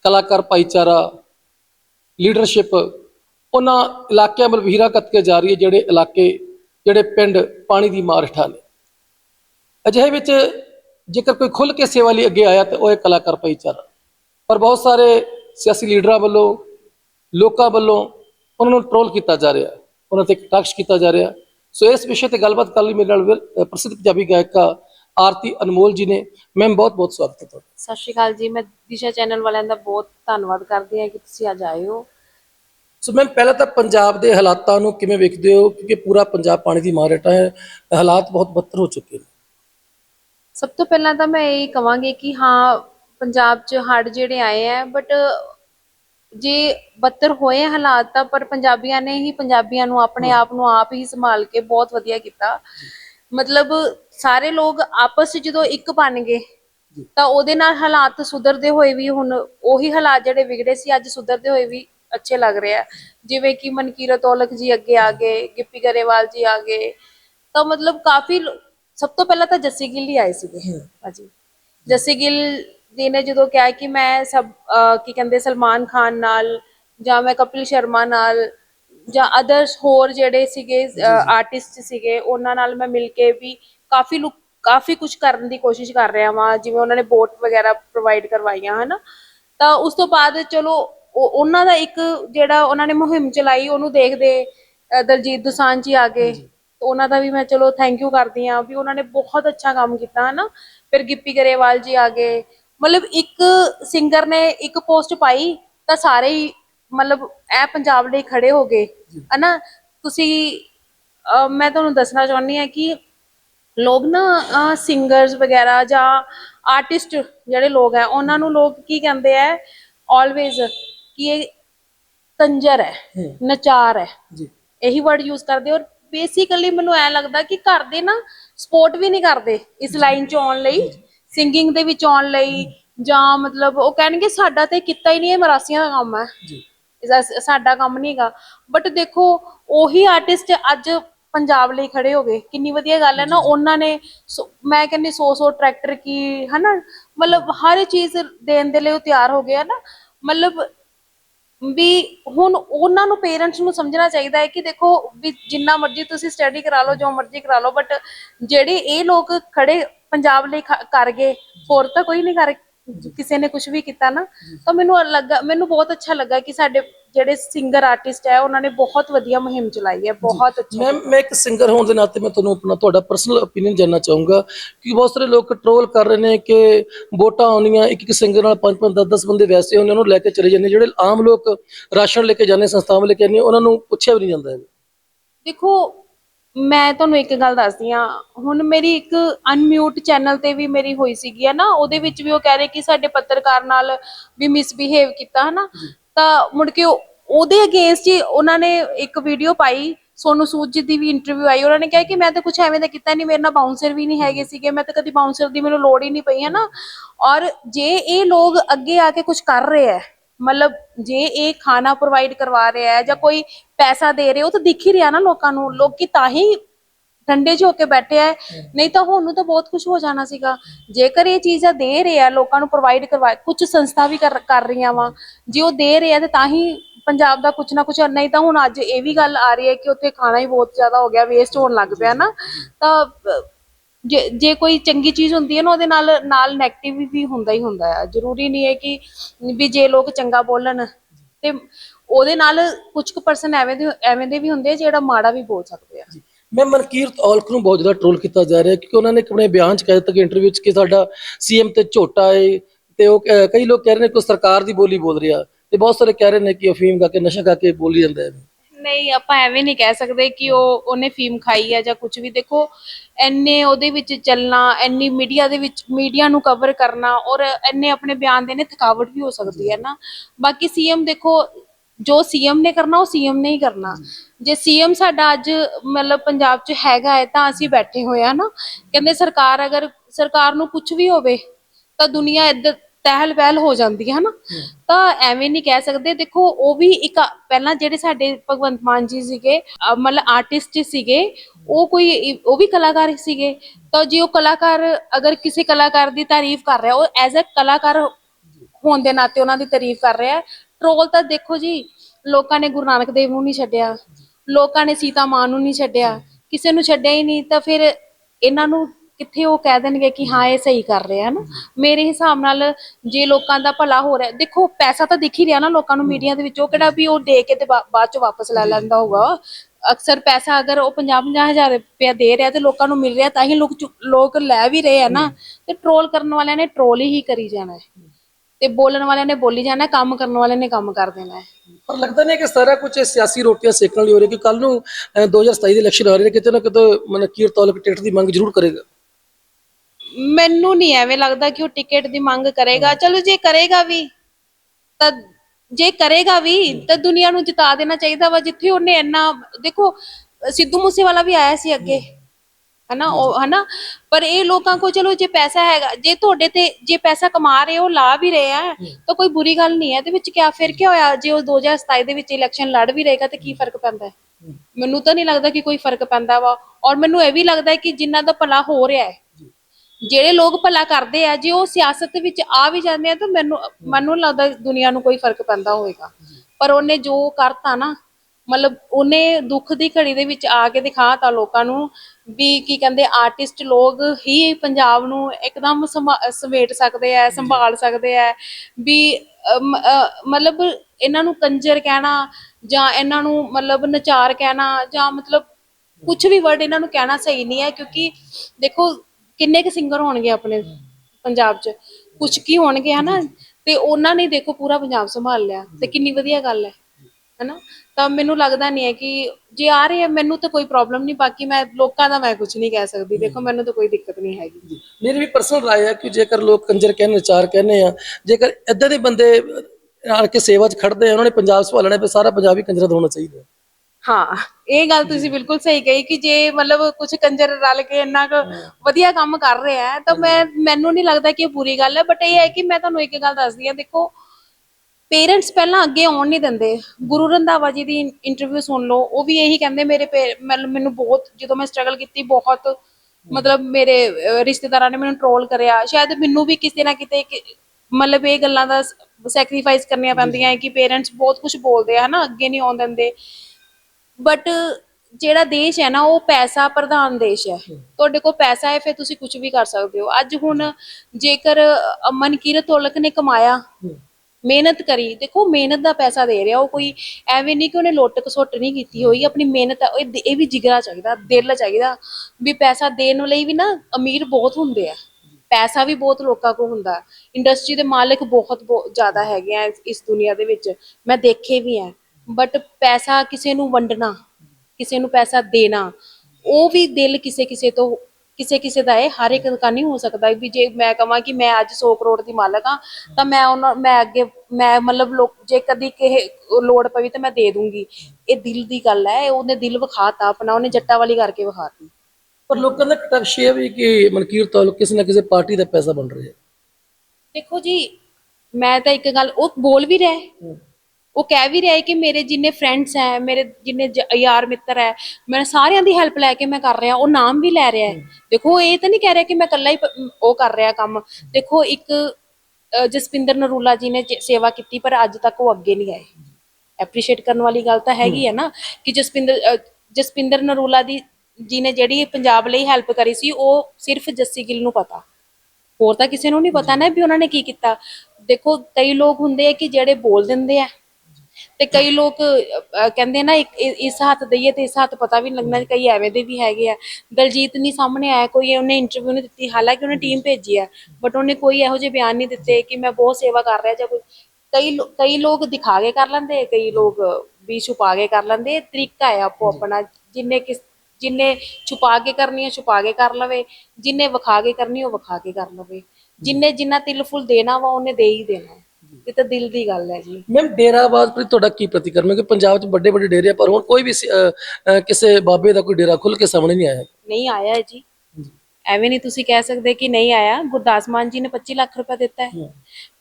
ਕਲਾਕਾਰ ਭਾਈਚਾਰਾ, ਲੀਡਰਸ਼ਿਪ, ਉਹਨਾਂ ਇਲਾਕਿਆਂ ਵੱਲ ਵਹੀਰਾਂ ਕੱਤਕੇ ਜਾ ਰਹੀ ਹੈ, ਜਿਹੜੇ ਇਲਾਕੇ, ਜਿਹੜੇ ਪਿੰਡ ਪਾਣੀ ਦੀ ਮਾਰ ਹੇਠਾਂ ਨੇ। ਅਜਿਹੇ ਵਿੱਚ ਜੇਕਰ ਕੋਈ ਖੁੱਲ ਕੇ ਸੇਵਾ ਲਈ ਅੱਗੇ ਆਇਆ ਤਾਂ ਉਹ ਹੈ ਕਲਾਕਾਰ ਭਾਈਚਾਰਾ ਪਰ ਬਹੁਤ ਸਾਰੇ ਸਿਆਸੀ ਲੀਡਰਾਂ ਵੱਲੋਂ ਲੋਕਾਂ ਵੱਲੋਂ ਉਹਨਾਂ ਨੂੰ ਟ੍ਰੋਲ ਕੀਤਾ ਜਾ ਰਿਹਾ। ਉਹਨਾਂ ਤੇ ਕਟਾਕਸ਼ ਕੀਤਾ ਜਾ ਰਿਹਾ। ਸੋ ਇਸ ਵਿਸ਼ੇ ਤੇ ਗੱਲਬਾਤ ਕਰਨ ਲਈ ਮੇਰੇ ਨਾਲ ਪ੍ਰਸਿੱਧ ਪੰਜਾਬੀ ਗਾਇਕਾ ਆਰਤੀ ਅਨਮੋਲ ਜੀ ਨੇ। ਮੈਮ ਬਹੁਤ ਬਹੁਤ ਸਵਾਗਤ ਹੈ ਤੁਹਾਡਾ। ਸਤਿ ਸ਼੍ਰੀ ਅਕਾਲ ਜੀ। ਮੈਂ ਦਿਸ਼ਾ ਚੈਨਲ ਵਾਲਿਆਂ ਦਾ ਬਹੁਤ ਧੰਨਵਾਦ ਕਰਦੀ ਹਾਂ ਕਿ ਤੁਸੀਂ ਅੱਜ ਆਏ ਹੋ। ਸੋ ਮੈਮ ਪਹਿਲਾਂ ਤਾਂ ਪੰਜਾਬ ਦੇ ਹਾਲਾਤਾਂ ਨੂੰ ਕਿਵੇਂ ਵੇਖਦੇ ਹੋ? ਕਿਉਂਕਿ ਪੂਰਾ ਪੰਜਾਬ ਪਾਣੀ ਦੀ ਮਾਰ ਹੇਠਾਂ ਹੈ। ਹਾਲਾਤ ਬਹੁਤ ਬੱਤਰ ਹੋ ਚੁੱਕੇ ਨੇ। ਸਭ ਤੋਂ ਪਹਿਲਾਂ ਤਾਂ ਮੈਂ ਇਹ ਕਵਾਂਗੀ ਕਿ ਹਾਂ ਪੰਜਾਬ 'ਚ ਹੜ੍ਹ ਜਿਹੜੇ ਆਏ ਆ ਬਟ ਜੇ ਬੱਤਰ ਹੋਏ ਹਾਲਾਤ ਤਾਂ ਪਰ ਪੰਜਾਬੀਆਂ ਨੇ ਹੀ ਪੰਜਾਬੀਆਂ ਨੂੰ ਆਪਣੇ ਆਪ ਨੂੰ ਆਪ ਹੀ ਸੰਭਾਲ ਕੇ ਬਹੁਤ ਵਧੀਆ ਕੀਤਾ। ਮਤਲਬ ਸਾਰੇ ਲੋਕ ਆਪਸ 'ਚ ਜਦੋਂ ਇੱਕ ਬਣ ਗਏ। ਤਾਂ ਉਹਦੇ ਨਾਲ ਹਾਲਾਤ ਸੁਧਰਦੇ ਹੋਏ ਵੀ ਹੁਣ ਉਹੀ ਹਾਲਾਤ ਜਿਹੜੇ ਵਿਗੜੇ ਸੀ ਅੱਜ ਸੁਧਰਦੇ ਹੋਏ ਵੀ ਅੱਛੇ ਲੱਗ ਰਹੇ ਜਿਵੇਂ ਕਿ ਮਨਕੀਰਤ ਔਲਖ ਜੀ ਅੱਗੇ ਆ ਗਏ ਗਿੱਪੀ ਗਰੇਵਾਲ ਜੀ ਆ ਗਏ। ਤਾਂ ਮਤਲਬ ਕਾਫੀ ਸਭ ਤੋਂ ਪਹਿਲਾਂ ਤਾਂ ਜੱਸੀ ਗਿੱਲ ਹੀ ਆਏ ਸੀਗੇ। ਭਾਜੀ। ਜੱਸੀ ਗਿੱਲ ਜੀ ਨੇ ਜਦੋਂ ਕਿਹਾ ਕਿ ਮੈਂ ਸਭ ਕੀ ਕਹਿੰਦੇ ਸਲਮਾਨ ਖਾਨ ਨਾਲ ਜਾਂ ਮੈਂ ਕਪਿਲ ਸ਼ਰਮਾ ਨਾਲ ਜਾਂ ਅਦਰਸ ਹੋਰ ਜਿਹੜੇ ਸੀਗੇ ਆਰਟਿਸਟ ਸੀਗੇ ਉਹਨਾਂ ਨਾਲ ਮੈਂ ਮਿਲ ਕੇ ਵੀ ਕਾਫੀ ਲੁਕ ਕਾਫੀ ਕੁਝ ਕਰਨ ਦੀ ਕੋਸ਼ਿਸ਼ ਕਰ ਰਿਹਾ ਵਾਂ ਜਿਵੇਂ ਉਹਨਾਂ ਨੇ ਬੋਟ ਵਗੈਰਾ ਪ੍ਰੋਵਾਈਡ ਕਰਵਾਈਆਂ ਹਨਾ। ਤਾਂ ਉਸ ਤੋਂ ਬਾਅਦ ਚਲੋ ਉਹ- ਉਹਨਾਂ ਦਾ ਇੱਕ ਜਿਹੜਾ ਉਹਨਾਂ ਨੇ ਮੁਹਿੰਮ ਚਲਾਈ ਉਹਨੂੰ ਦੇਖਦੇ ਦਲਜੀਤ ਦੋਸਾਂਝ ਜੀ ਆ ਗਏ। ਉਹਨਾਂ ਦਾ ਵੀ ਮੈਂ ਚਲੋ ਥੈਂਕ ਯੂ ਕਰਦੀ ਆ ਵੀ ਉਹਨਾਂ ਨੇ ਬਹੁਤ ਅੱਛਾ ਕੰਮ ਕੀਤਾ ਹਨਾ। ਫਿਰ ਗਿੱਪੀ ਗਰੇਵਾਲ ਜੀ ਆ ਗਏ। ਮਤਲਬ ਇੱਕ ਸਿੰਗਰ ਨੇ ਇੱਕ ਪੋਸਟ ਪਾਈ ਤਾਂ ਸਾਰੇ ਹੀ ਮਤਲਬ ਇਹ ਪੰਜਾਬ ਲਈ ਖੜੇ ਹੋ ਗਏ ਹਨਾ। ਤੁਸੀਂ ਮੈਂ ਤੁਹਾਨੂੰ ਦੱਸਣਾ ਚਾਹੁੰਦੀ ਆ ਕਿ ਲੋਕ ਨਾ ਸਿੰਗਰਸ ਵਗੈਰਾ ਜਾਂ ਆਰਟਿਸਟ ਜਿਹੜੇ ਲੋਕ ਹੈ ਉਹਨਾਂ ਨੂੰ ਲੋਕ ਕੀ ਕਹਿੰਦੇ ਆ ਆਲਵੇਜ਼ ਕਿ ਇਹ ਕੰਜਰ ਹੈ ਹੂੰ। ਨਚਾਰ ਹੈ। ਜੀ। ਇਹੀ ਵਰਡ ਯੂਜ਼ ਕਰਦੇ ਔਰ ਬੇਸਿਕਲੀ ਮੈਨੂੰ ਐ ਲੱਗਦਾ ਕਿ ਘਰ ਦੇ ਨਾ ਸਪੋਰਟ ਵੀ ਨਹੀਂ ਕਰਦੇ ਇਸ ਲਾਈਨ 'ਚ ਆਉਣ ਲਈ ਸਿੰਗਿੰਗ ਦੇ ਵਿੱਚ ਆਉਣ ਲਈ ਜਾਂ ਮਤਲਬ ਉਹ ਕਹਿਣਗੇ ਸਾਡਾ ਤੇ ਕੀਤਾ ਹੀ ਨਹੀਂ ਇਹ ਮਰਾਸੀਆਂ ਦਾ ਕੰਮ ਹੈ। ਜੀ। ਸਾਡਾ ਕੰਮ ਨਹੀਂਗਾ ਬਟ ਦੇਖੋ ਉਹੀ ਆਰਟਿਸਟ ਅੱਜ ਪੰਜਾਬ ਲਈ ਖੜੇ ਹੋ ਗਏ। ਕਿੰਨੀ ਵਧੀਆ ਗੱਲ ਹੈ ਨਾ ਉਹਨਾਂ ਨੇ ਮੈਂ ਕਹਿੰਦੀ 100 100 ਟਰੈਕਟਰ ਕੀ ਹਨਾ? ਮਤਲਬ ਹਰ ਚੀਜ਼ ਦੇਣ ਦੇ ਲਈ ਉਹ ਤਿਆਰ ਹੋ ਗਿਆ ਨਾ। ਮਤਲਬ ਵੀ ਹੁਣ ਉਹਨਾਂ ਨੂੰ ਪੇਰੈਂਟਸ ਨੂੰ ਸਮਝਣਾ ਚਾਹੀਦਾ ਹੈ ਕਿ ਦੇਖੋ ਵੀ ਜਿੰਨਾ ਮਰਜ਼ੀ ਤੁਸੀਂ ਸਟੱਡੀ ਕਰਾ ਲਓ ਜੋ ਮਰਜ਼ੀ ਕਰਾ ਲਓ ਬਟ ਜਿਹੜੇ ਇਹ ਲੋਕ ਖੜੇ ਪੰਜਾਬ ਲਈ ਕਰ ਗਏ ਹੋਰ ਤਾਂ ਕੋਈ ਨਹੀਂ ਕਰ ਕਿਸੇ ਨੇ ਕੁਝ ਵੀ ਕੀਤਾ ਨਾ ਤਾਂ ਮੈਨੂੰ ਲੱਗਾ ਮੈਨੂੰ ਬਹੁਤ ਅੱਛਾ ਲੱਗਾ ਕਿ ਸਾਡੇ ਜਿਹੜੇ ਸਿੰਗਰ ਆਰਟਿਸਟ ਹੈ ਉਹਨਾਂ ਨੇ ਬਹੁਤ ਵਧੀਆ ਮੁਹਿੰਮ ਚਲਾਈ ਹੈ ਬਹੁਤ ਅੱਛਾ। ਮੈਂ ਮੈਂ ਇੱਕ ਸਿੰਗਰ ਹੋਣ ਦੇ ਨਾਤੇ ਮੈਂ ਤੁਹਾਨੂੰ ਆਪਣਾ ਤੁਹਾਡਾ ਪਰਸਨਲ ਓਪੀਨੀਅਨ ਜਾਨਣਾ ਚਾਹੂੰਗਾ ਕਿ ਬਹੁਤ ਸਾਰੇ ਲੋਕ ਟ੍ਰੋਲ ਕਰ ਰਹੇ ਨੇ ਕਿ ਵੋਟਾਂ ਆਉਣੀਆਂ ਇੱਕ ਇੱਕ ਸਿੰਗਰ ਨਾਲ ਪੰਜ ਪੰਜ 10 10 ਬੰਦੇ ਵੈਸੇ ਹੁੰਦੇ ਉਹਨੂੰ ਲੈ ਕੇ ਚਲੇ ਜਾਂਦੇ ਜਿਹੜੇ ਆਮ ਲੋਕ ਰਾਸ਼ਨ ਲੈ ਕੇ ਜਾਂਦੇ ਸੰਸਥਾਵਾਂ ਲੈ ਕੇ ਜਾਂਦੇ ਉਹਨਾਂ ਨੂੰ ਪੁੱਛਿਆ ਵੀ ਨਹੀਂ ਜਾਂਦਾ ਹੈਗਾ ਦੇਖੋ ਮੈਂ ਤੁਹਾਨੂੰ ਇੱਕ ਗੱਲ ਦੱਸਦੀ ਆ ਹੁਣ ਮੇਰੀ ਇੱਕ ਅਨਮਿਊਟ ਚੈਨਲ ਤੇ ਵੀ ਮੇਰੀ ਹੋਈ ਸੀਗੀ ਹੈ ਨਾ ਉਹਦੇ ਵਿੱਚ ਵੀ ਉਹ ਕਹਿ ਰਹੇ ਕਿ ਸਾਡੇ ਪੱਤਰਕਾਰ ਨਾਲ ਵੀ ਮਿਸਬਿਹੇਵ ਕੀਤਾ ਹਨਾ? ਤਾਂ ਮੁੜ ਕੇ ਉਹਦੇ ਅਗੇਂਸਟ ਹੀ ਉਹਨਾਂ ਨੇ ਇੱਕ ਵੀਡੀਓ ਪਾਈ, ਸੋਨੂ ਸੂਦ ਜੀ ਦੀ ਵੀ ਇੰਟਰਵਿਊ ਆਈ, ਉਹਨਾਂ ਨੇ ਕਿਹਾ ਕਿ ਮੈਂ ਤਾਂ ਕੁਝ ਐਵੇਂ ਦਾ ਕੀਤਾ ਨਹੀਂ ਮੇਰੇ ਨਾਲ ਬਾਉਂਸਰ ਵੀ ਨਹੀਂ ਹੈਗੇ ਸੀਗੇ, ਮੈਂ ਤਾਂ ਕਦੀ ਬਾਉਂਸਰ ਦੀ ਮੈਨੂੰ ਲੋੜ ਹੀ ਨਹੀਂ ਪਈ ਹੈ ਨਾ ਔਰ ਜੇ ਇਹ ਲੋਕ ਅੱਗੇ ਆ ਕੇ ਕੁਝ ਕਰ ਰਹੇ ਹੈ, ਮਤਲਬ ਜੇ ਇਹ ਖਾਣਾ ਪ੍ਰੋਵਾਈਡ ਕਰਵਾ ਰਿਹਾ ਹੈ ਜਾਂ ਕੋਈ ਪੈਸਾ ਦੇ ਰਹੇ, ਉਹ ਤਾਂ ਦਿਖ ਹੀ ਰਿਹਾ ਨਾ ਲੋਕਾਂ ਨੂੰ, ਲੋਕੀ ਤਾਂ ਹੀ ਠੰਡੇ 'ਚ ਹੋ ਕੇ ਬੈਠੇ ਆ ਨਹੀਂ ਤਾਂ ਹੁਣ ਨੂੰ ਤਾਂ ਬਹੁਤ ਕੁਝ ਹੋ ਜਾਣਾ ਸੀਗਾ। ਜੇਕਰ ਇਹ ਚੀਜ਼ਾਂ ਦੇ ਰਹੇ ਆ ਲੋਕਾਂ ਨੂੰ ਪ੍ਰੋਵਾਈਡ ਕਰਵਾ ਕੁਝ ਸੰਸਥਾ ਵੀ ਕਰ ਕਰ ਰਹੀਆਂ ਵਾ, ਜੇ ਉਹ ਦੇ ਰਹੇ ਆ ਤੇ ਤਾਂ ਹੀ ਪੰਜਾਬ ਦਾ ਕੁਝ ਨਾ ਕੁਝ ਨਹੀਂ ਤਾਂ ਹੁਣ ਅੱਜ ਇਹ ਵੀ ਗੱਲ ਆ ਰਹੀ ਹੈ ਕਿ ਉੱਥੇ ਖਾਣਾ ਹੀ ਬਹੁਤ ਜ਼ਿਆਦਾ ਹੋ ਗਿਆ ਵੇਸਟ ਹੋਣ ਲੱਗ ਪਿਆ ਨਾ। ਤਾਂ ਜੇ ਜੇ ਕੋਈ ਚੰਗੀ ਚੀਜ਼ ਹੁੰਦੀ ਹੈ ਨਾ, ਉਹਦੇ ਨਾਲ ਨਾਲ 네ਗੇਟਿਵ ਵੀ ਹੁੰਦਾ ਹੀ ਹੁੰਦਾ ਹੈ। ਜ਼ਰੂਰੀ ਨਹੀਂ ਹੈ ਕਿ ਵੀ ਜੇ ਲੋਕ ਚੰਗਾ ਬੋਲਣ, ਤੇ ਉਹਦੇ ਨਾਲ ਕੁਝ ਕੁ ਪਰਸਨ ਐਵੇਂ ਦੇ ਐਵੇਂ ਦੇ ਵੀ ਹੁੰਦੇ ਆ ਜਿਹੜਾ ਮਾੜਾ ਵੀ ਬੋਲ ਸਕਦੇ ਆ। ਮੈਂ ਮਨਕੀਰਤ ਔਲਖ ਨੂੰ ਬਹੁਤ ਜ਼ਿਆਦਾ ਟ੍ਰੋਲ ਕੀਤਾ ਜਾ ਰਿਹਾ ਕਿਉਂਕਿ ਉਹਨਾਂ ਨੇ ਆਪਣੇ ਬਿਆਨ ਚ ਕਹਿ ਦਿੱਤਾ ਕਿ ਇੰਟਰਵਿਊ ਚ ਕਿ ਸਾਡਾ ਸੀਐਮ ਤੇ ਝੋਟਾ ਹੈ ਤੇ ਉਹ ਕਈ ਲੋਕ ਕਹਿ ਰਹੇ ਨੇ ਕਿ ਸਰਕਾਰ ਦੀ ਬੋਲੀ ਬੋਲ ਰਿਹਾ। ਤੇ ਬਹੁਤ ਸਾਰੇ ਕਹਿ ਰਹੇ ਨੇ ਕਿ ਅਫੀਮ ਖਾ ਨਸ਼ਾ ਖਾ ਬੋਲੀ ਜਾਂਦਾ ਹੈ। ਨਹੀਂ, ਆਪਾਂ ਐਵੇਂ ਨਹੀਂ ਕਹਿ ਸਕਦੇ ਕਿ ਉਹ, ਉਹਨੇ ਫੀਮ ਖਾਈ ਹੈ ਜਾਂ ਕੁਝ ਵੀ। ਦੇਖੋ ਐਨੇ ਉਹਦੇ ਵਿੱਚ ਚੱਲਣਾ ਐਨੀ ਮੀਡੀਆ ਦੇ ਵਿੱਚ, ਮੀਡੀਆ ਨੂੰ ਕਵਰ ਕਰਨਾ ਔਰ ਐਨੇ ਆਪਣੇ ਬਿਆਨ ਦੇਣੇ ਥਕਾਵਟ ਵੀ ਹੋ ਸਕਦੀ ਹੈ ਨਾ। ਬਾਕੀ ਸੀਐਮ ਦੇਖੋ, ਜੋ ਸੀਐਮ ਨੇ ਕਰਨਾ, ਉਹ ਸੀਐਮ ਨੇ ਹੀ ਕਰਨਾ। ਜੇ ਸੀਐਮ ਸਾਡਾ ਅੱਜ ਮਤਲਬ ਪੰਜਾਬ 'ਚ ਹੈਗਾ ਹੈ, ਤਾਂ ਅਸੀਂ ਬੈਠੇ ਹੋਏ ਆ ਨਾ। ਕਹਿੰਦੇ ਸਰਕਾਰ ਅਗਰ, ਸਰਕਾਰ ਨੂੰ ਕੁਝ ਵੀ ਹੋਵੇ, ਤਾਂ ਦੁਨੀਆ ਇੱਧਰ ਤਹਿਲ ਪਹਿਲ ਹੋ ਜਾਂਦੀ ਹੈ ਨਾ ਤਾਂ ਐਵੇਂ ਨਹੀਂ ਕਹਿ ਸਕਦੇ। ਦੇਖੋ ਉਹ ਵੀ ਇੱਕ ਪਹਿਲਾਂ ਜਿਹੜੇ ਸਾਡੇ ਭਗਵੰਤ ਮਾਨ ਜੀ ਸੀਗੇ ਮਤਲਬ ਆਰਟਿਸਟ ਸੀਗੇ ਉਹ ਕੋਈ ਉਹ ਵੀ ਕਲਾਕਾਰ ਸੀਗੇ। ਤਾਂ ਜੇ ਉਹ ਕਲਾਕਾਰ ਅਗਰ ਕਿਸੇ ਕਲਾਕਾਰ ਦੀ ਤਾਰੀਫ ਕਰ ਰਿਹਾ ਉਹ ਐਜ਼ ਅ ਕਲਾਕਾਰ ਹੋਣ ਦੇ ਨਾਤੇ ਉਹਨਾਂ ਦੀ ਤਾਰੀਫ ਕਰ ਰਿਹਾ ਟ੍ਰੋਲ ਤਾਂ ਦੇਖੋ ਜੀ ਲੋਕਾਂ ਨੇ ਗੁਰੂ ਨਾਨਕ ਦੇਵ ਨੂੰ ਨਹੀਂ ਛੱਡਿਆ। ਲੋਕਾਂ ਨੇ ਸੀਤਾ ਮਾਂ ਨੂੰ ਨਹੀਂ ਛੱਡਿਆ। ਕਿਸੇ ਨੂੰ ਛੱਡਿਆ ਹੀ ਨਹੀਂ ਤਾਂ ਫਿਰ ਇਹਨਾਂ ਨੂੰ ਕਿੱਥੇ ਉਹ ਕਹਿ ਦੇਣਗੇ ਕਿ ਹਾਂ ਇਹ ਸਹੀ ਕਰ ਰਿਹਾ ਨਾ। ਮੇਰੇ ਹਿਸਾਬ ਨਾਲ ਜੇ ਲੋਕਾਂ ਦਾ ਭਲਾ ਹੋ ਰਿਹਾ ਦੇਖੋ ਪੈਸਾ ਤਾਂ ਦਿਖ ਹੀ ਰਿਹਾ ਨਾ ਲੋਕਾਂ ਨੂੰ ਮੀਡੀਆ ਦੇ ਵਿੱਚ ਉਹ ਕਿਹੜਾ ਵੀ ਉਹ ਦੇ ਕੇ ਤੇ ਬਾ- ਬਾਅਦ ਚ ਵਾਪਸ ਲੈ ਲੈਂਦਾ ਹੋਊਗਾ। ਅਕਸਰ ਪੈਸਾ ਅਗਰ ਉਹ 50 ਹਜ਼ਾਰ ਰੁਪਇਆ ਦੇ ਰਿਹਾ ਤੇ ਲੋਕਾਂ ਨੂੰ ਮਿਲ ਰਿਹਾ ਤਾਂ ਹੀ ਲੋਕ ਚੁ- ਲੋਕ ਲੈ ਵੀ ਰਹੇ ਆ ਨਾ। ਤੇ ਟ੍ਰੋਲ ਕਰਨ ਵਾਲਿਆਂ ਨੇ ਟਰੋਲ ਹੀ ਕਰੀ ਜਾਣਾ ਹੈ। ਤੇ ਬੋਲਣ ਵਾਲਿਆਂ ਨੇ ਬੋਲੀ ਜਾਣਾ ਹੈ, ਕੰਮ ਕਰਨ ਵਾਲਿਆਂ ਨੇ ਕੰਮ ਕਰ ਦੇਣਾ ਹੈ। ਪਰ ਲੱਗਦਾ ਨਹੀਂ ਕਿ ਸਾਰਾ ਕੁਝ ਸਿਆਸੀ ਰੋਟੀਆਂ ਸੇਕਣ ਲਈ ਹੋ ਰਿਹਾ ਕਿ ਕੱਲ ਨੂੰ ਅਹ, 2027 ਦੇ ਇਲੈਕਸ਼ਨ ਆ ਰਹੇ ਨੇ ਕਿਤੇ ਨਾ ਕਿਤੇ ਮਨਕੀਰਤ ਔਲਖ ਟਿਕਟ ਦੀ ਮੰਗ ਜ਼ਰੂਰ ਕਰੇਗਾ। ਮੈਨੂੰ ਨਹੀਂ ਐਵੇਂ ਲੱਗਦਾ ਕਿ ਉਹ ਟਿਕਟ ਦੀ ਮੰਗ ਕਰੇਗਾ। ਚਲੋ ਜੇ ਕਰੇਗਾ ਵੀ ਤਾਂ ਜੇ ਕਰੇਗਾ ਵੀ ਤਾਂ ਦੁਨੀਆ ਨੂੰ ਜਿਤਾ ਦੇਣਾ ਚਾਹੀਦਾ ਵਾ ਜਿੱਥੇ ਉਹਨੇ ਇੰਨਾ ਦੇਖੋ ਸਿੱਧੂ ਮੂਸੇਵਾਲਾ ਵੀ ਆਇਆ ਸੀ ਅੱਗੇ। ਹਨਾ ਉਹ ਹਨਾ? ਪਰ ਇਹ ਲੋਕਾਂ ਕੋ ਚਲੋ ਜੇ ਪੈਸਾ ਹੈਗਾ ਜੇ ਤੁਹਾਡੇ ਤੇ ਜੇ ਪੈਸਾ ਕਮਾ ਰਹੇ ਹੋ ਲਾ ਵੀ ਰਹੇ ਆ ਤਾਂ ਕੋਈ ਬੁਰੀ ਗੱਲ ਨਹੀਂ ਹੈ। ਇਹਦੇ ਵਿੱਚ ਕਿਆ ਫਿਰ ਕੀ ਹੋਇਆ? ਜੇ ਉਹ 2027 ਦੇ ਵਿੱਚ ਇਲੈਕਸ਼ਨ ਲੜ ਵੀ ਰਹੇਗਾ ਤੇ ਕੀ ਫ਼ਰਕ ਪੈਂਦਾ? ਹੈ। ਮੈਨੂੰ ਤਾਂ ਨਹੀਂ ਲੱਗਦਾ ਕਿ ਕੋਈ ਫ਼ਰਕ ਪੈਂਦਾ ਵਾ। ਔਰ ਮੈਨੂੰ ਇਹ ਵੀ ਲੱਗਦਾ ਹੈ ਕਿ ਜਿਨ੍ਹਾਂ ਦਾ ਭਲਾ ਹੋ ਰਿਹਾ ਹੈ ਜਿਹੜੇ ਲੋਕ ਭਲਾ ਕਰਦੇ ਆ, ਜੇ ਉਹ ਸਿਆਸਤ ਵਿੱਚ ਆ ਵੀ ਜਾਂਦੇ ਆ, ਤਾਂ ਮੈਨੂੰ ਮੈਨੂੰ ਲੱਗਦਾ ਦੁਨੀਆ ਨੂੰ ਕੋਈ ਫ਼ਰਕ ਪੈਂਦਾ ਹੋਵੇਗਾ। ਪਰ ਉਹਨੇ ਜੋ ਕਰਤਾ ਨਾ, ਮਤਲਬ ਉਹਨੇ ਦੁੱਖ ਦੀ ਘੜੀ ਦੇ ਵਿੱਚ ਆ ਕੇ ਦਿਖਾਤਾ ਲੋਕਾਂ ਨੂੰ ਵੀ ਕੀ ਕਹਿੰਦੇ ਆਰਟਿਸਟ ਲੋਕ ਹੀ ਪੰਜਾਬ ਨੂੰ ਇੱਕਦਮ ਸਮੇਟ ਸਕਦੇ ਆ, ਸੰਭਾਲ ਸਕਦੇ ਆ, ਵੀ ਮਤਲਬ ਇਹਨਾਂ ਨੂੰ ਕੰਜਰ ਕਹਿਣਾ ਜਾਂ ਇਹਨਾਂ ਨੂੰ ਮਤਲਬ ਨਚਾਰ ਕਹਿਣਾ ਜਾਂ ਮਤਲਬ ਕੁਝ ਵੀ ਵਰਡ ਇਹਨਾਂ ਨੂੰ ਕਹਿਣਾ ਸਹੀ ਨਹੀਂ ਹੈ, ਕਿਉਂਕਿ ਦੇਖੋ ਕਿੰਨੇ ਕੁ ਸਿੰਗਰ ਹੋਣਗੇ ਆਪਣੇ ਪੰਜਾਬ 'ਚ? ਕੁਝ ਕੀ ਹੋਣਗੇ, ਹਨਾ? ਤੇ ਉਹਨਾਂ ਨੇ ਦੇਖੋ ਪੂਰਾ ਪੰਜਾਬ ਸੰਭਾਲ ਲਿਆ ਤੇ ਕਿੰਨੀ ਵਧੀਆ ਗੱਲ ਹੈ, ਹਨਾ? ਤਾਂ ਮੈਨੂੰ ਲੱਗਦਾ ਨਹੀਂ ਹੈ ਕਿ ਜੇ ਆ ਰਹੇ ਆ, ਮੈਨੂੰ ਤਾਂ ਕੋਈ ਪ੍ਰੋਬਲਮ ਨਹੀਂ, ਬਾਕੀ ਮੈਂ ਲੋਕਾਂ ਦਾ ਮੈਂ ਕੁਝ ਨਹੀਂ ਕਹਿ ਸਕਦੀ। ਦੇਖੋ, ਮੈਨੂੰ ਤਾਂ ਕੋਈ ਦਿੱਕਤ ਨਹੀਂ ਹੈਗੀ। ਮੇਰੀ ਵੀ ਪਰਸਨਲ ਰਾਏ ਹੈ ਕਿ ਜੇਕਰ ਲੋਕ ਕੰਜਰ ਕਹਿੰਦੇ ਵਿਚਾਰ ਕਹਿੰਦੇ ਆ, ਜੇਕਰ ਇਦਾਂ ਦੇ ਬੰਦੇ ਆ ਕੇ ਸੇਵਾ 'ਚ ਖੜਦੇ ਆ, ਉਹਨਾਂ ਨੇ ਪੰਜਾਬ ਸੰਭਾਲਣਾ ਤੇ ਸਾਰਾ ਪੰਜਾਬ ਹੀ ਕੰਜਰਾਂ ਹੋਣਾ ਚਾਹੀਦਾ ਹਾਂ ਇਹ ਗੱਲ ਤੁਸੀਂ ਬਿਲਕੁਲ ਸਹੀ ਕਹੀ ਕਿ ਜੇ ਮਤਲਬ ਕੁਝ ਕੰਜਰ ਰਲ ਕੇ ਇੰਨਾ ਕੁ ਵਧੀਆ ਕੰਮ ਕਰ ਰਿਹਾ ਹੈ ਤਾਂ ਮੈਂ ਮੈਨੂੰ ਨਹੀਂ ਲੱਗਦਾ ਕਿ ਇਹ ਬੁਰੀ ਗੱਲ ਹੈ ਬਟ ਇਹ ਹੈ ਕਿ ਮੈਂ ਤੁਹਾਨੂੰ ਇੱਕ ਗੱਲ ਦੱਸਦੀ ਹਾਂ ਦੇਖੋ ਪੇਰੈਂਟਸ ਪਹਿਲਾਂ ਅੱਗੇ ਆਉਣ ਨਹੀਂ ਦਿੰਦੇ। ਗੁਰੂ ਰੰਧਾਵਾ ਜੀ ਦੀ ਇੰਟਰਵਿਊ ਸੁਣ ਲਓ ਉਹ ਵੀ ਇਹੀ ਕਹਿੰਦੇ ਮੇਰੇ ਮੈਨੂੰ ਬਹੁਤ ਜਦੋਂ ਮੈਂ ਸਟਰਗਲ ਕੀਤੀ ਬਹੁਤ ਮਤਲਬ ਮੇਰੇ ਰਿਸ਼ਤੇਦਾਰਾਂ ਨੇ ਮੈਨੂੰ ਟ੍ਰੋਲ ਕਰਿਆ। ਸ਼ਾਇਦ ਮੈਨੂੰ ਵੀ ਕਿਸੇ ਨਾ ਕਿਤੇ ਮਤਲਬ ਇਹ ਗੱਲਾਂ ਦਾ ਸੈਕਰੀਫਾਈਸ ਕਰਨੀਆਂ ਪੈਂਦੀਆਂ ਹੈ ਕਿ ਪੇਰੈਂਟਸ ਬਹੁਤ ਕੁਝ ਬੋਲਦੇ ਆ ਹਨਾ ਅੱਗੇ ਨਹੀਂ ਆਉਣ ਦਿੰਦੇ। ਬਟ ਜਿਹੜਾ ਦੇਸ਼ ਹੈ ਨਾ ਉਹ ਪੈਸਾ ਪ੍ਰਧਾਨ ਦੇਸ਼ ਹੈ। ਤੁਹਾਡੇ ਕੋਲ ਪੈਸਾ ਹੈ ਫਿਰ ਤੁਸੀਂ ਕੁਝ ਵੀ ਕਰ ਸਕਦੇ ਹੋ। ਅੱਜ ਹੁਣ ਜੇਕਰ ਅਮਨ ਕੀਰਤ ਔਲਖ ਨੇ ਕਮਾਇਆ ਮਿਹਨਤ ਕਰੀ ਦੇਖੋ ਮਿਹਨਤ ਦਾ ਪੈਸਾ ਦੇ ਰਿਹਾ। ਉਹ ਕੋਈ ਐਵੇਂ ਨਹੀਂ ਕਿ ਉਹਨੇ ਲੁੱਟ ਖਸੁੱਟ ਨਹੀਂ ਕੀਤੀ ਹੋਈ। ਆਪਣੀ ਮਿਹਨਤ ਇਹ ਵੀ ਜਿਗਰਾ ਚਾਹੀਦਾ ਦਿਲ ਚਾਹੀਦਾ ਵੀ ਪੈਸਾ ਦੇਣ ਲਈ ਵੀ ਨਾ ਅਮੀਰ ਬਹੁਤ ਹੁੰਦੇ ਆ। ਪੈਸਾ ਵੀ ਬਹੁਤ ਲੋਕਾਂ ਕੋਲ ਹੁੰਦਾ। ਇੰਡਸਟਰੀ ਦੇ ਮਾਲਕ ਬਹੁਤ ਬਹੁਤ ਜ਼ਿਆਦਾ ਹੈਗੇ ਆ ਇਸ ਦੁਨੀਆ ਦੇ ਵਿੱਚ। ਮੈਂ ਦੇਖੇ ਵੀ ਆ। ਬਟ ਪੈਸਾ ਕਿਸੇ ਨੂੰ ਵੰਡਣਾ ਕਿਸੇ ਨੂੰ ਪੈਸਾ ਦੇਣਾ ਉਹ ਵੀ ਦਿਲ ਕਿਸੇ ਕਿਸੇ ਤੋਂ ਕਿਸੇ ਕਿਸੇ ਦਾ ਹੈ ਹਰ ਇੱਕ ਦਾ ਨਹੀਂ ਹੋ ਸਕਦਾ ਵੀ ਜੇ ਮੈਂ ਕਹਾਂ ਕਿ ਮੈਂ ਅੱਜ 100 ਕਰੋੜ ਦੀ ਮਾਲਕ ਆ ਤਾਂ ਮੈਂ ਉਹਨਾਂ ਮੈਂ ਅੱਗੇ ਮੈਂ ਮਤਲਬ ਲੋਕ ਜੇ ਕਦੀ ਕਿਸੇ ਲੋੜ ਪਈ ਤਾਂ ਮੈਂ ਦੇ ਦੂੰਗੀ। ਇਹ ਦਿਲ ਦੀ ਗੱਲ ਹੈ ਉਹਨੇ ਦਿਲ ਵਿਖਾਤਾ ਆਪਣਾ ਉਹਨੇ ਜੱਟਾ ਵਾਲੀ ਕਰਕੇ ਵਿਖਾਤੀ। ਪਰ ਲੋਕਾਂ ਦਾ ਕਟਾਕਸ਼ ਇਹ ਵੀ ਕਿ ਮਨਕੀਰਤ ਔਲਖ ਕਿਸੇ ਨਾ ਕਿਸੇ ਪਾਰਟੀ ਦਾ ਪੈਸਾ ਬਣ ਰਿਹਾ ਦੇਖੋ ਜੀ ਮੈਂ ਤਾਂ ਇੱਕ ਗੱਲ ਉਹ ਬੋਲ ਵੀ ਰਿਹਾ ਉਹ ਕਹਿ ਵੀ ਰਿਹਾ ਹੈ ਕਿ ਮੇਰੇ ਜਿੰਨੇ ਫਰੈਂਡਸ ਹੈ ਮੇਰੇ ਜਿੰਨੇ ਯਾਰ ਮਿੱਤਰ ਹੈ ਮੈਂ ਸਾਰਿਆਂ ਦੀ ਹੈਲਪ ਲੈ ਕੇ ਮੈਂ ਕਰ ਰਿਹਾ ਉਹ ਨਾਮ ਵੀ ਲੈ ਰਿਹਾ ਹੈ। ਦੇਖੋ ਇਹ ਤਾਂ ਨਹੀਂ ਕਹਿ ਰਿਹਾ ਕਿ ਮੈਂ ਇਕੱਲਾ ਹੀ ਉਹ ਕਰ ਰਿਹਾ ਕੰਮ। ਦੇਖੋ ਇੱਕ ਜਸਪਿੰਦਰ ਨਰੂਲਾ ਜੀ ਨੇ ਸੇਵਾ ਕੀਤੀ ਪਰ ਅੱਜ ਤੱਕ ਉਹ ਅੱਗੇ ਨਹੀਂ ਆਏ। ਐਪਰੀਸ਼ੀਏਟ ਕਰਨ ਵਾਲੀ ਗੱਲ ਤਾਂ ਹੈਗੀ ਹੈ ਨਾ ਕਿ ਜਸਪਿੰਦਰ ਜਸਪਿੰਦਰ ਨਰੂਲਾ ਦੀ ਜੀ ਨੇ ਜਿਹੜੀ ਪੰਜਾਬ ਲਈ ਹੈਲਪ ਕਰੀ ਸੀ ਉਹ ਸਿਰਫ ਜੱਸੀ ਗਿੱਲ ਨੂੰ ਪਤਾ। ਹੋਰ ਤਾਂ ਕਿਸੇ ਨੂੰ ਨਹੀਂ ਪਤਾ ਨਾ ਵੀ ਉਹਨਾਂ ਨੇ ਕੀ ਕੀਤਾ। ਦੇਖੋ ਕਈ ਲੋਕ ਹੁੰਦੇ ਆ ਕਿ ਜਿਹੜੇ ਬੋਲ ਦਿੰਦੇ ਆ। ਤੇ ਕਈ ਲੋਕ ਅਹ, ਕਹਿੰਦੇ ਨਾ ਇੱਕ ਇ- ਇਸ ਹੱਥ ਦਈਏ ਤੇ ਇਸ ਹੱਥ ਪਤਾ ਵੀ ਨਹੀਂ ਲੱਗਣਾ ਕਈ ਐਵੇਂ ਦੇ ਵੀ ਹੈਗੇ ਆ। ਦਲਜੀਤ ਨਹੀਂ ਸਾਹਮਣੇ ਆਇਆ ਕੋਈ ਉਹਨੇ ਇੰਟਰਵਿਊ ਨਹੀਂ ਦਿੱਤੀ ਹਾਲਾਂਕਿ ਉਹਨੇ ਟੀਮ ਭੇਜੀ ਹੈ ਬਟ ਉਹਨੇ ਕੋਈ ਇਹੋ ਜਿਹੇ ਬਿਆਨ ਨਹੀਂ ਦਿੱਤੇ ਕਿ ਮੈਂ ਬਹੁਤ ਸੇਵਾ ਕਰ ਰਿਹਾ ਜਾਂ ਕੋਈ ਕਈ ਲੋ- ਕਈ ਲੋਕ ਦਿਖਾ ਕੇ ਕਰ ਲੈਂਦੇ ਕਈ ਲੋਕ ਵੀ ਛੁਪਾ ਕੇ ਕਰ ਲੈਂਦੇ ਇਹ ਤਰੀਕਾ ਹੈ ਆਪੋ ਆਪਣਾ ਜਿੰਨੇ ਕਿਸ ਜਿੰਨੇ ਛੁਪਾ ਕੇ ਕਰਨੀ ਹੈ ਛੁਪਾ ਕੇ ਕਰ ਲਵੇ ਜਿੰਨੇ ਵਿਖਾ ਕੇ ਕਰਨੀ ਉਹ ਵਿਖਾ ਕੇ ਕਰ ਲਵੇ। ਜਿੰਨੇ ਜਿੰਨਾ ਤਿਲ ਫੁੱਲ ਦੇਣਾ ਵਾ ਉਹਨੇ ਦੇ ਹੀ ਦੇਣਾ। ਹੈ। ਇਹ ਤਾਂ ਦਿਲ ਦੀ ਗੱਲ ਹੈ ਜੀ। ਮੈਮ ਡੇਰਾਬਾਦ ਪ੍ਰਤੀ ਤੁਹਾਡਾ ਕੀ ਪ੍ਰਤੀਕਰਮ ਹੈ? ਕਿ ਪੰਜਾਬ 'ਚ ਵੱਡੇ ਵੱਡੇ ਡੇਰੇ ਆ ਪਰ ਹੁਣ ਕੋਈ ਵੀ ਸ- ਅਹ, ਅਹ, ਕਿਸੇ ਬਾਬੇ ਦਾ ਕੋਈ ਡੇਰਾ ਖੁੱਲ ਕੇ ਸਾਹਮਣੇ ਨਹੀਂ ਆਇਆ। ਨਹੀਂ ਆਇਆ ਹੈ ਜੀ। ਐਵੇਂ ਨਹੀਂ ਤੁਸੀਂ ਕਹਿ ਸਕਦੇ ਕਿ ਨਹੀਂ ਆਇਆ। ਗੁਰਦਾਸ ਮਾਨ ਜੀ ਨੇ 25 ਲੱਖ ਰੁਪਏ ਦਿੱਤਾ ਹੈ।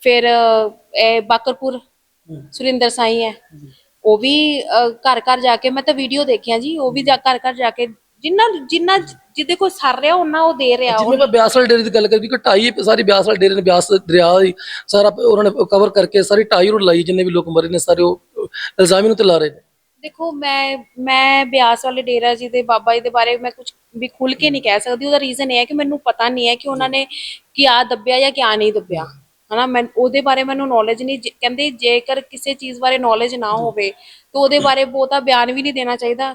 ਫਿਰ ਅਹ, ਇਹ ਬਾਕਰਪੁਰ ਸੁਰਿੰਦਰ ਸਾਈ ਹੈ। ਉਹ ਵੀ ਘਰ ਘਰ ਜਾ ਕੇ ਮੈਂ ਤਾਂ ਵੀਡੀਓ ਦੇਖਿਆ ਜੀ। ਉਹ ਵੀ ਜਾ ਘਰ ਘਰ ਜਾ ਕੇ ਜਿੰਨਾ ਜਿੰਨਾ ਜਿਹਦੇ ਕੋਲ ਸਰ ਰਿਹਾ ਉਹਨਾਂ ਉਹ ਦੇ ਰਿਹਾ। ਜਿਵੇਂ ਮੈਂ ਬਿਆਸ ਵਾਲੇ ਡੇਰੇ ਦੀ ਗੱਲ ਕਰੀ ਕਿ ਢਾਈ ਸਾਰੀ ਬਿਆਸ ਵਾਲੇ ਡੇਰੇ ਨੇ ਬਿਆਸ ਦਰਿਆ ਦੀ ਸਾਰਾ ਉਹਨਾਂ ਨੇ ਕਵਰ ਕਰਕੇ ਸਾਰੀ ਢਾਈ ਰੋਡ ਲਾਈ ਜਿੰਨੇ ਵੀ ਲੋਕ ਮਰੇ ਨੇ ਸਾਰੇ ਉਹ ਇਲਜ਼ਾਮੀ ਨੂੰ ਤੇ ਲਾ ਰਹੇ ਨੇ। ਦੇਖੋ ਮੈਂ ਮੈਂ ਬਿਆਸ ਵਾਲੇ ਡੇਰਾ ਜੀ ਦੇ ਬਾਬਾ ਜੀ ਦੇ ਬਾਰੇ ਮੈਂ ਕੁਝ ਵੀ ਖੁੱਲ ਕੇ ਨਹੀਂ ਕਹਿ ਸਕਦੀ। ਉਹਦਾ ਰੀਜ਼ਨ ਇਹ ਹੈ ਕਿ ਮੈਨੂੰ ਪਤਾ ਨਹੀਂ ਹੈ ਕਿ ਉਹਨਾਂ ਨੇ ਕਿਆ ਦੱਬਿਆ ਜਾਂ ਕਿਆ ਨਹੀਂ ਦੱਬਿਆ। ਹਨਾ ਮੈਂ ਉਹਦੇ ਬਾਰੇ ਮੈਨੂੰ ਨੌਲੇਜ ਨਹੀਂ। ਜੇ- ਕਹਿੰਦੇ ਜੇਕਰ ਕਿਸੇ ਚੀਜ਼ ਬਾਰੇ ਨੌਲੇਜ ਨਾ ਹੋਵੇ ਤਾਂ ਉਹਦੇ ਬਾਰੇ ਬਹੁਤਾ ਬਿਆਨ ਵੀ ਨਹੀਂ ਦੇਣਾ ਚਾਹੀਦਾ।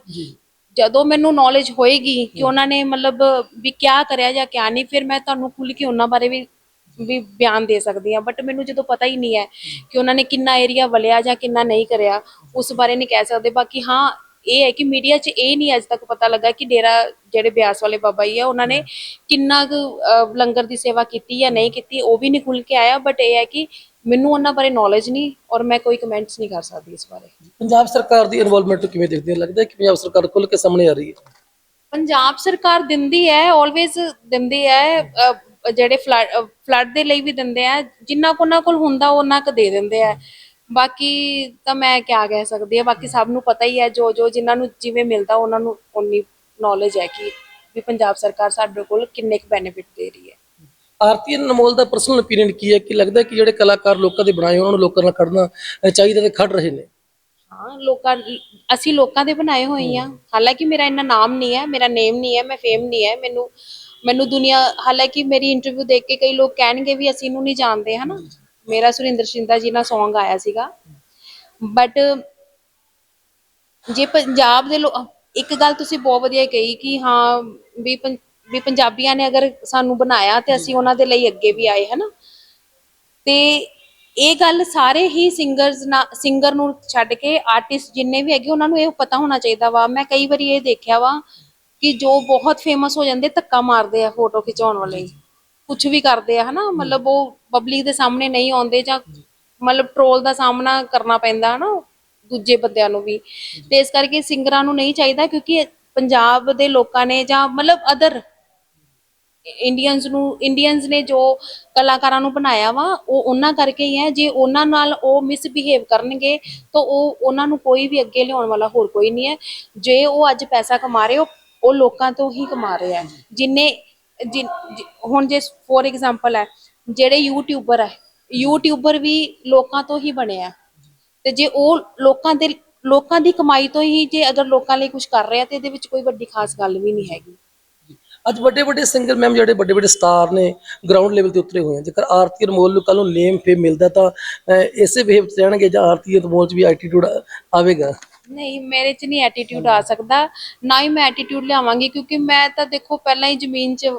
ਜਦੋਂ ਮੈਨੂੰ ਨੌਲੇਜ ਹੋਏਗੀ ਕਿ ਉਹਨਾਂ ਨੇ ਮਤਲਬ ਵੀ ਕਿਆ ਕਰਿਆ ਜਾਂ ਕਿਆ ਨਹੀਂ ਫਿਰ ਮੈਂ ਤੁਹਾਨੂੰ ਖੁੱਲ ਕੇ ਉਹਨਾਂ ਬਾਰੇ ਵੀ ਵੀ ਬਿਆਨ ਦੇ ਸਕਦੀ ਹਾਂ। ਬਟ ਮੈਨੂੰ ਜਦੋਂ ਪਤਾ ਹੀ ਨਹੀਂ ਹੈ ਕਿ ਉਹਨਾਂ ਨੇ ਕਿੰਨਾ ਏਰੀਆ ਵਲਿਆ ਜਾਂ ਕਿੰਨਾ ਨਹੀਂ ਕਰਿਆ ਉਸ ਬਾਰੇ ਨਹੀਂ ਕਹਿ ਸਕਦੇ। ਬਾਕੀ ਹਾਂ ਇਹ ਹੈ ਕਿ ਮੀਡੀਆ 'ਚ ਇਹ ਨਹੀਂ ਅਜੇ ਤੱਕ ਪਤਾ ਲੱਗਾ ਕਿ ਡੇਰਾ ਜਿਹੜੇ ਬਿਆਸ ਵਾਲੇ ਬਾਬਾ ਜੀ ਆ ਉਹਨਾਂ ਨੇ ਕਿੰਨਾ ਕੁ ਲੰਗਰ ਦੀ ਸੇਵਾ ਕੀਤੀ ਜਾਂ ਨਹੀਂ ਕੀਤੀ ਉਹ ਵੀ ਨਹੀਂ ਖੁੱਲ ਕੇ ਆਇਆ। ਬਟ ਇਹ ਹੈ ਕਿ ਮੈਨੂੰ ਉਹਨਾਂ ਬਾਰੇ ਨੌਲੇਜ ਨਹੀਂ ਔਰ ਮੈਂ ਕੋਈ ਕਮੈਂਟਸ ਨਹੀਂ ਕਰ ਸਕਦੀ ਇਸ ਬਾਰੇ। ਪੰਜਾਬ ਸਰਕਾਰ ਦੀ ਇਨਵੋਲਵਮੈਂਟ ਕਿਵੇਂ ਦੇਖਦੇ ਹੋ? ਲੱਗਦਾ ਹੈ ਕਿ ਪੰਜਾਬ ਸਰਕਾਰ ਖੁੱਲ ਕੇ ਸਾਹਮਣੇ ਆ ਰਹੀ ਹੈ। ਪੰਜਾਬ ਸਰਕਾਰ ਦਿੰਦੀ ਹੈ ਆਲਵੇਜ਼ ਦਿੰਦੀ ਹੈ ਅਹ, ਜਿਹੜੇ ਫਲੱਡ ਦੇ ਲਈ ਵੀ ਦਿੰਦੇ ਆ ਜਿੰਨਾ ਕੁ ਉਹਨਾਂ ਕੋਲ ਹੁੰਦਾ ਉਹਨਾਂ ਕੁ ਦੇ ਦਿੰਦੇ ਆ। ਬਾਕੀ ਤਾਂ ਮੈਂ ਕਿਆ ਕਹਿ ਸਕਦੀ ਹਾਂ ਬਾਕੀ ਸਭ ਨੂੰ ਪਤਾ ਹੀ ਹੈ ਜੋ ਜੋ ਜਿਨ੍ਹਾਂ ਨੂੰ ਜਿਵੇਂ ਮਿਲਦਾ ਉਹਨਾਂ ਨੂੰ ਉਨੀ ਨੌਲੇਜ ਹੈ ਕਿ ਵੀ ਪੰਜਾਬ ਸਰਕਾਰ ਸਾਡੇ ਕੋਲ ਕਿੰਨੇ ਕੁ ਬੈਨੀਫਿਟ ਦੇ ਰਹੀ ਹੈ। ਆਰਤੀ ਅਨਮੋਲ ਦਾ ਪਰਸਨਲ ਓਪੀਨੀਅਨ ਕੀ ਹੈ? ਕਿ ਲੱਗਦਾ ਕਿ ਜਿਹੜੇ ਕਲਾਕਾਰ ਲੋਕਾਂ ਦੇ ਬਣਾਏ ਉਹਨਾਂ ਨੂੰ ਲੋਕਾਂ ਨਾਲ ਖੜਨਾ ਚਾਹੀਦਾ ਤੇ ਖੜ ਰਹੇ ਨੇ? ਹਾਂ ਲੋਕਾਂ ਅਸੀਂ ਲੋਕਾਂ ਦੇ ਬਣਾਏ ਹੋਏ ਆ ਹਾਲਾਂਕਿ ਮੇਰਾ ਇੰਨਾ ਨਾਮ ਨਹੀਂ ਹੈ ਮੇਰਾ ਨੇਮ ਨਹੀਂ ਹੈ ਮੈਂ ਫੇਮ ਨਹੀਂ ਹੈ। ਮੈਨੂੰ ਮੈਨੂੰ ਦੁਨੀਆ ਹਾਲਾਂਕਿ ਮੇਰੀ ਇੰਟਰਵਿਊ ਦੇਖ ਕੇ ਕਈ ਲੋਕ ਕਹਿਣਗੇ ਵੀ ਅਸੀਂ ਇਹਨੂੰ ਨਹੀਂ ਜਾਣਦੇ ਹਨਾ? ਮੇਰਾ ਸੁਰਿੰਦਰ ਸ਼ਿੰਦਾ ਜੀ ਨਾਲ Song ਆਇਆ ਸੀਗਾ। ਬਟ ਜੇ ਪੰਜਾਬ ਦੇ ਲੋ ਇੱਕ ਗੱਲ ਤੁਸੀਂ ਬਹੁਤ ਵਧੀਆ ਕਹੀ ਕਿ ਹਾਂ ਵੀ ਵੀ ਪੰਜਾਬੀਆਂ ਨੇ ਅਗਰ ਸਾਨੂੰ ਬਣਾਇਆ ਤੇ ਅਸੀਂ ਉਹਨਾਂ ਦੇ ਲਈ ਅੱਗੇ ਵੀ ਆਏ ਹਨਾ? ਤੇ ਇਹ ਗੱਲ ਸਾਰੇ ਹੀ ਸਿੰਗਰਸ ਨਾ ਸਿੰਗਰ ਨੂੰ ਛੱਡ ਕੇ ਆਰਟਿਸਟ ਜਿੰਨੇ ਵੀ ਹੈਗੇ ਉਹਨਾਂ ਨੂੰ ਇਹ ਪਤਾ ਹੋਣਾ ਚਾਹੀਦਾ ਵਾ। ਮੈਂ ਕਈ ਵਾਰੀ ਇਹ ਦੇਖਿਆ ਵਾ ਕਿ ਜੋ ਬਹੁਤ ਫੇਮਸ ਹੋ ਜਾਂਦੇ ਧੱਕਾ ਮਾਰਦੇ ਆ ਫੋਟੋ ਖਿਚਾਉਣ ਵਾਲੇ। ਕੁਝ ਵੀ ਕਰਦੇ ਆ ਹਨਾ? ਮਤਲਬ ਉਹ ਪਬਲਿਕ ਦੇ ਸਾਹਮਣੇ ਨਹੀਂ ਆਉਂਦੇ ਜਾਂ ਮਤਲਬ ਟ੍ਰੋਲ ਦਾ ਸਾਹਮਣਾ ਕਰਨਾ ਪੈਂਦਾ ਹਨਾ? ਦੂਜੇ ਬੰਦਿਆਂ ਨੂੰ ਵੀ। ਤੇ ਇਸ ਕਰਕੇ ਸਿੰਗਰਾਂ ਨੂੰ ਨਹੀਂ ਚਾਹੀਦਾ ਕਿਉਂਕਿ ਪੰਜਾਬ ਦੇ ਲੋਕਾਂ ਨੇ ਜਾਂ ਮਤਲਬ ਅਦਰ ਇੰਡੀਅਨਸ ਨੂੰ ਇੰਡੀਅਨਸ ਨੇ ਜੋ ਕਲਾਕਾਰਾਂ ਨੂੰ ਬਣਾਇਆ ਵਾ, ਉਹ ਉਹਨਾਂ ਕਰਕੇ ਹੀ ਹੈ। ਜੇ ਉਹਨਾਂ ਨਾਲ ਉਹ ਮਿਸਬਿਹੇਵ ਕਰਨਗੇ, ਤਾਂ ਉਹ ਉਹਨਾਂ ਨੂੰ ਕੋਈ ਵੀ ਅੱਗੇ ਲਿਆਉਣ ਵਾਲਾ ਹੋਰ ਕੋਈ ਨਹੀਂ ਹੈ। ਜੇ ਉਹ ਅੱਜ ਪੈਸਾ ਕਮਾ ਰਹੇ ਹੋ, ਉਹ ਲੋਕਾਂ ਤੋਂ ਹੀ ਕਮਾ ਰਹੇ ਆ ਜਿਨੇ, ਜਿ- ਹੁਣ ਜੇ ਫੋਰ ਐਗਜ਼ਾਮਪਲ ਹੈ, ਜਿਹੜੇ ਯੂਟਿਊਬਰ ਹੈ ਯੂਟਿਊਬਰ ਵੀ ਲੋਕਾਂ ਤੋਂ ਹੀ ਬਣਿਆ ਤੇ ਜੇ ਉਹ ਲੋਕਾਂ ਦੇ, ਲੋਕਾਂ ਦੀ ਕਮਾਈ ਤੋਂ ਹੀ ਜੇ ਅਗਰ ਲੋਕਾਂ ਲਈ ਕੁਝ ਕਰ ਰਿਹਾ, ਤੇ ਇਹਦੇ ਵਿੱਚ ਕੋਈ ਵੱਡੀ ਖਾਸ ਗੱਲ ਵੀ ਨਹੀਂ ਹੈਗੀ। ਅੱਜ ਵੱਡੇ ਵੱਡੇ ਸਿੰਗਰ ਮੈਮ ਜਿਹੜੇ ਵੱਡੇ ਵੱਡੇ ਸਟਾਰ ਨੇ ਗਰਾਊਂਡ ਲੈਵਲ ਤੇ ਉਤਰੇ ਹੋਏ ਆ। ਜੇਕਰ ਆਰਤੀ ਅਨਮੋਲ ਨੂੰ ਕੱਲ ਨੂੰ ਨੇਮ ਫੇਮ ਮਿਲਦਾ ਤਾਂ ਇਸੇ ਬਿਹੇਵ ਚ ਰਹਿਣਗੇ ਜਾਂ ਆਰਤੀ ਅਨਮੋਲ ਚ ਵੀ ਐਟੀਟਿਊਡ ਆਵੇਗਾ। ਨਹੀਂ, ਮੇਰੇ 'ਚ ਨਹੀਂ ਐਟੀਟਿਊਡ ਆ ਸਕਦਾ। ਨਾ ਹੀ ਮੈਂ ਐਟੀਟਿਊਡ ਲਿਆਵਾਂਗੀ, ਕਿਉਂਕਿ ਮੈਂ ਤਾਂ ਦੇਖੋ ਪਹਿਲਾਂ ਹੀ ਜ਼ਮੀਨ 'ਚ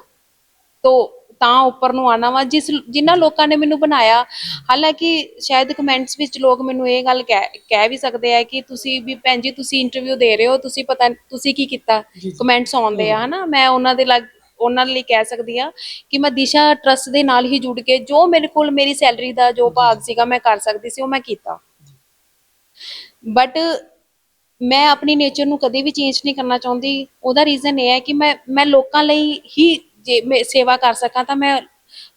ਤੋਂ ਤਾਂ ਉੱਪਰ ਨੂੰ ਆਣਾ ਵਾ ਜਿਸ ਜਿਨ੍ਹਾਂ ਲੋਕਾਂ ਨੇ ਮੈਨੂੰ ਬਣਾਇਆ। ਹਾਲਾਂਕਿ ਸ਼ਾਇਦ ਕਮੈਂਟਸ ਵਿੱਚ ਲੋਕ ਮੈਨੂੰ ਇਹ ਗੱਲ ਕਹਿ ਵੀ ਸਕਦੇ ਆ ਕਿ ਤੁਸੀਂ ਵੀ ਭੈਣ ਜੀ ਤੁਸੀਂ ਇੰਟਰਵਿਊ ਦੇ ਰਹੇ ਹੋ ਤੁਸੀਂ ਪਤਾ ਤੁਸੀਂ ਕੀ ਕੀਤਾ? ਕਮੈਂਟਸ ਆਉਂਦੇ ਆ ਹਨਾ? ਮੈਂ ਉਹਨਾਂ ਦੇ ਲੱਗ ਉਹਨਾਂ ਲਈ ਕਹਿ ਸਕਦੀ ਆ ਕਿ ਮੈਂ ਦਿਸ਼ਾ ਟਰਸਟ ਦੇ ਨਾਲ ਹੀ ਜੁੜ ਕੇ ਜੋ ਮੇਰੇ ਕੋਲ ਮੇਰੀ ਸੈਲਰੀ ਦਾ ਜੋ ਭਾਗ ਸੀਗਾ ਮੈਂ ਕਰ ਸਕਦੀ ਸੀ ਉਹ ਮੈਂ ਕੀਤਾ। ਬਟ ਮੈਂ ਆਪਣੀ ਨੇਚਰ ਨੂੰ ਕਦੇ ਵੀ ਚੇਂਜ ਨਹੀਂ ਕਰਨਾ ਚਾਹੁੰਦੀ। ਉਹਦਾ ਰੀਜ਼ਨ ਇਹ ਹੈ ਕਿ ਮੈਂ ਮੈਂ ਲੋਕਾਂ ਲਈ ਹੀ ਜੇ ਮੈਂ ਸੇਵਾ ਕਰ ਸਕਾਂ ਤਾਂ ਮੈਂ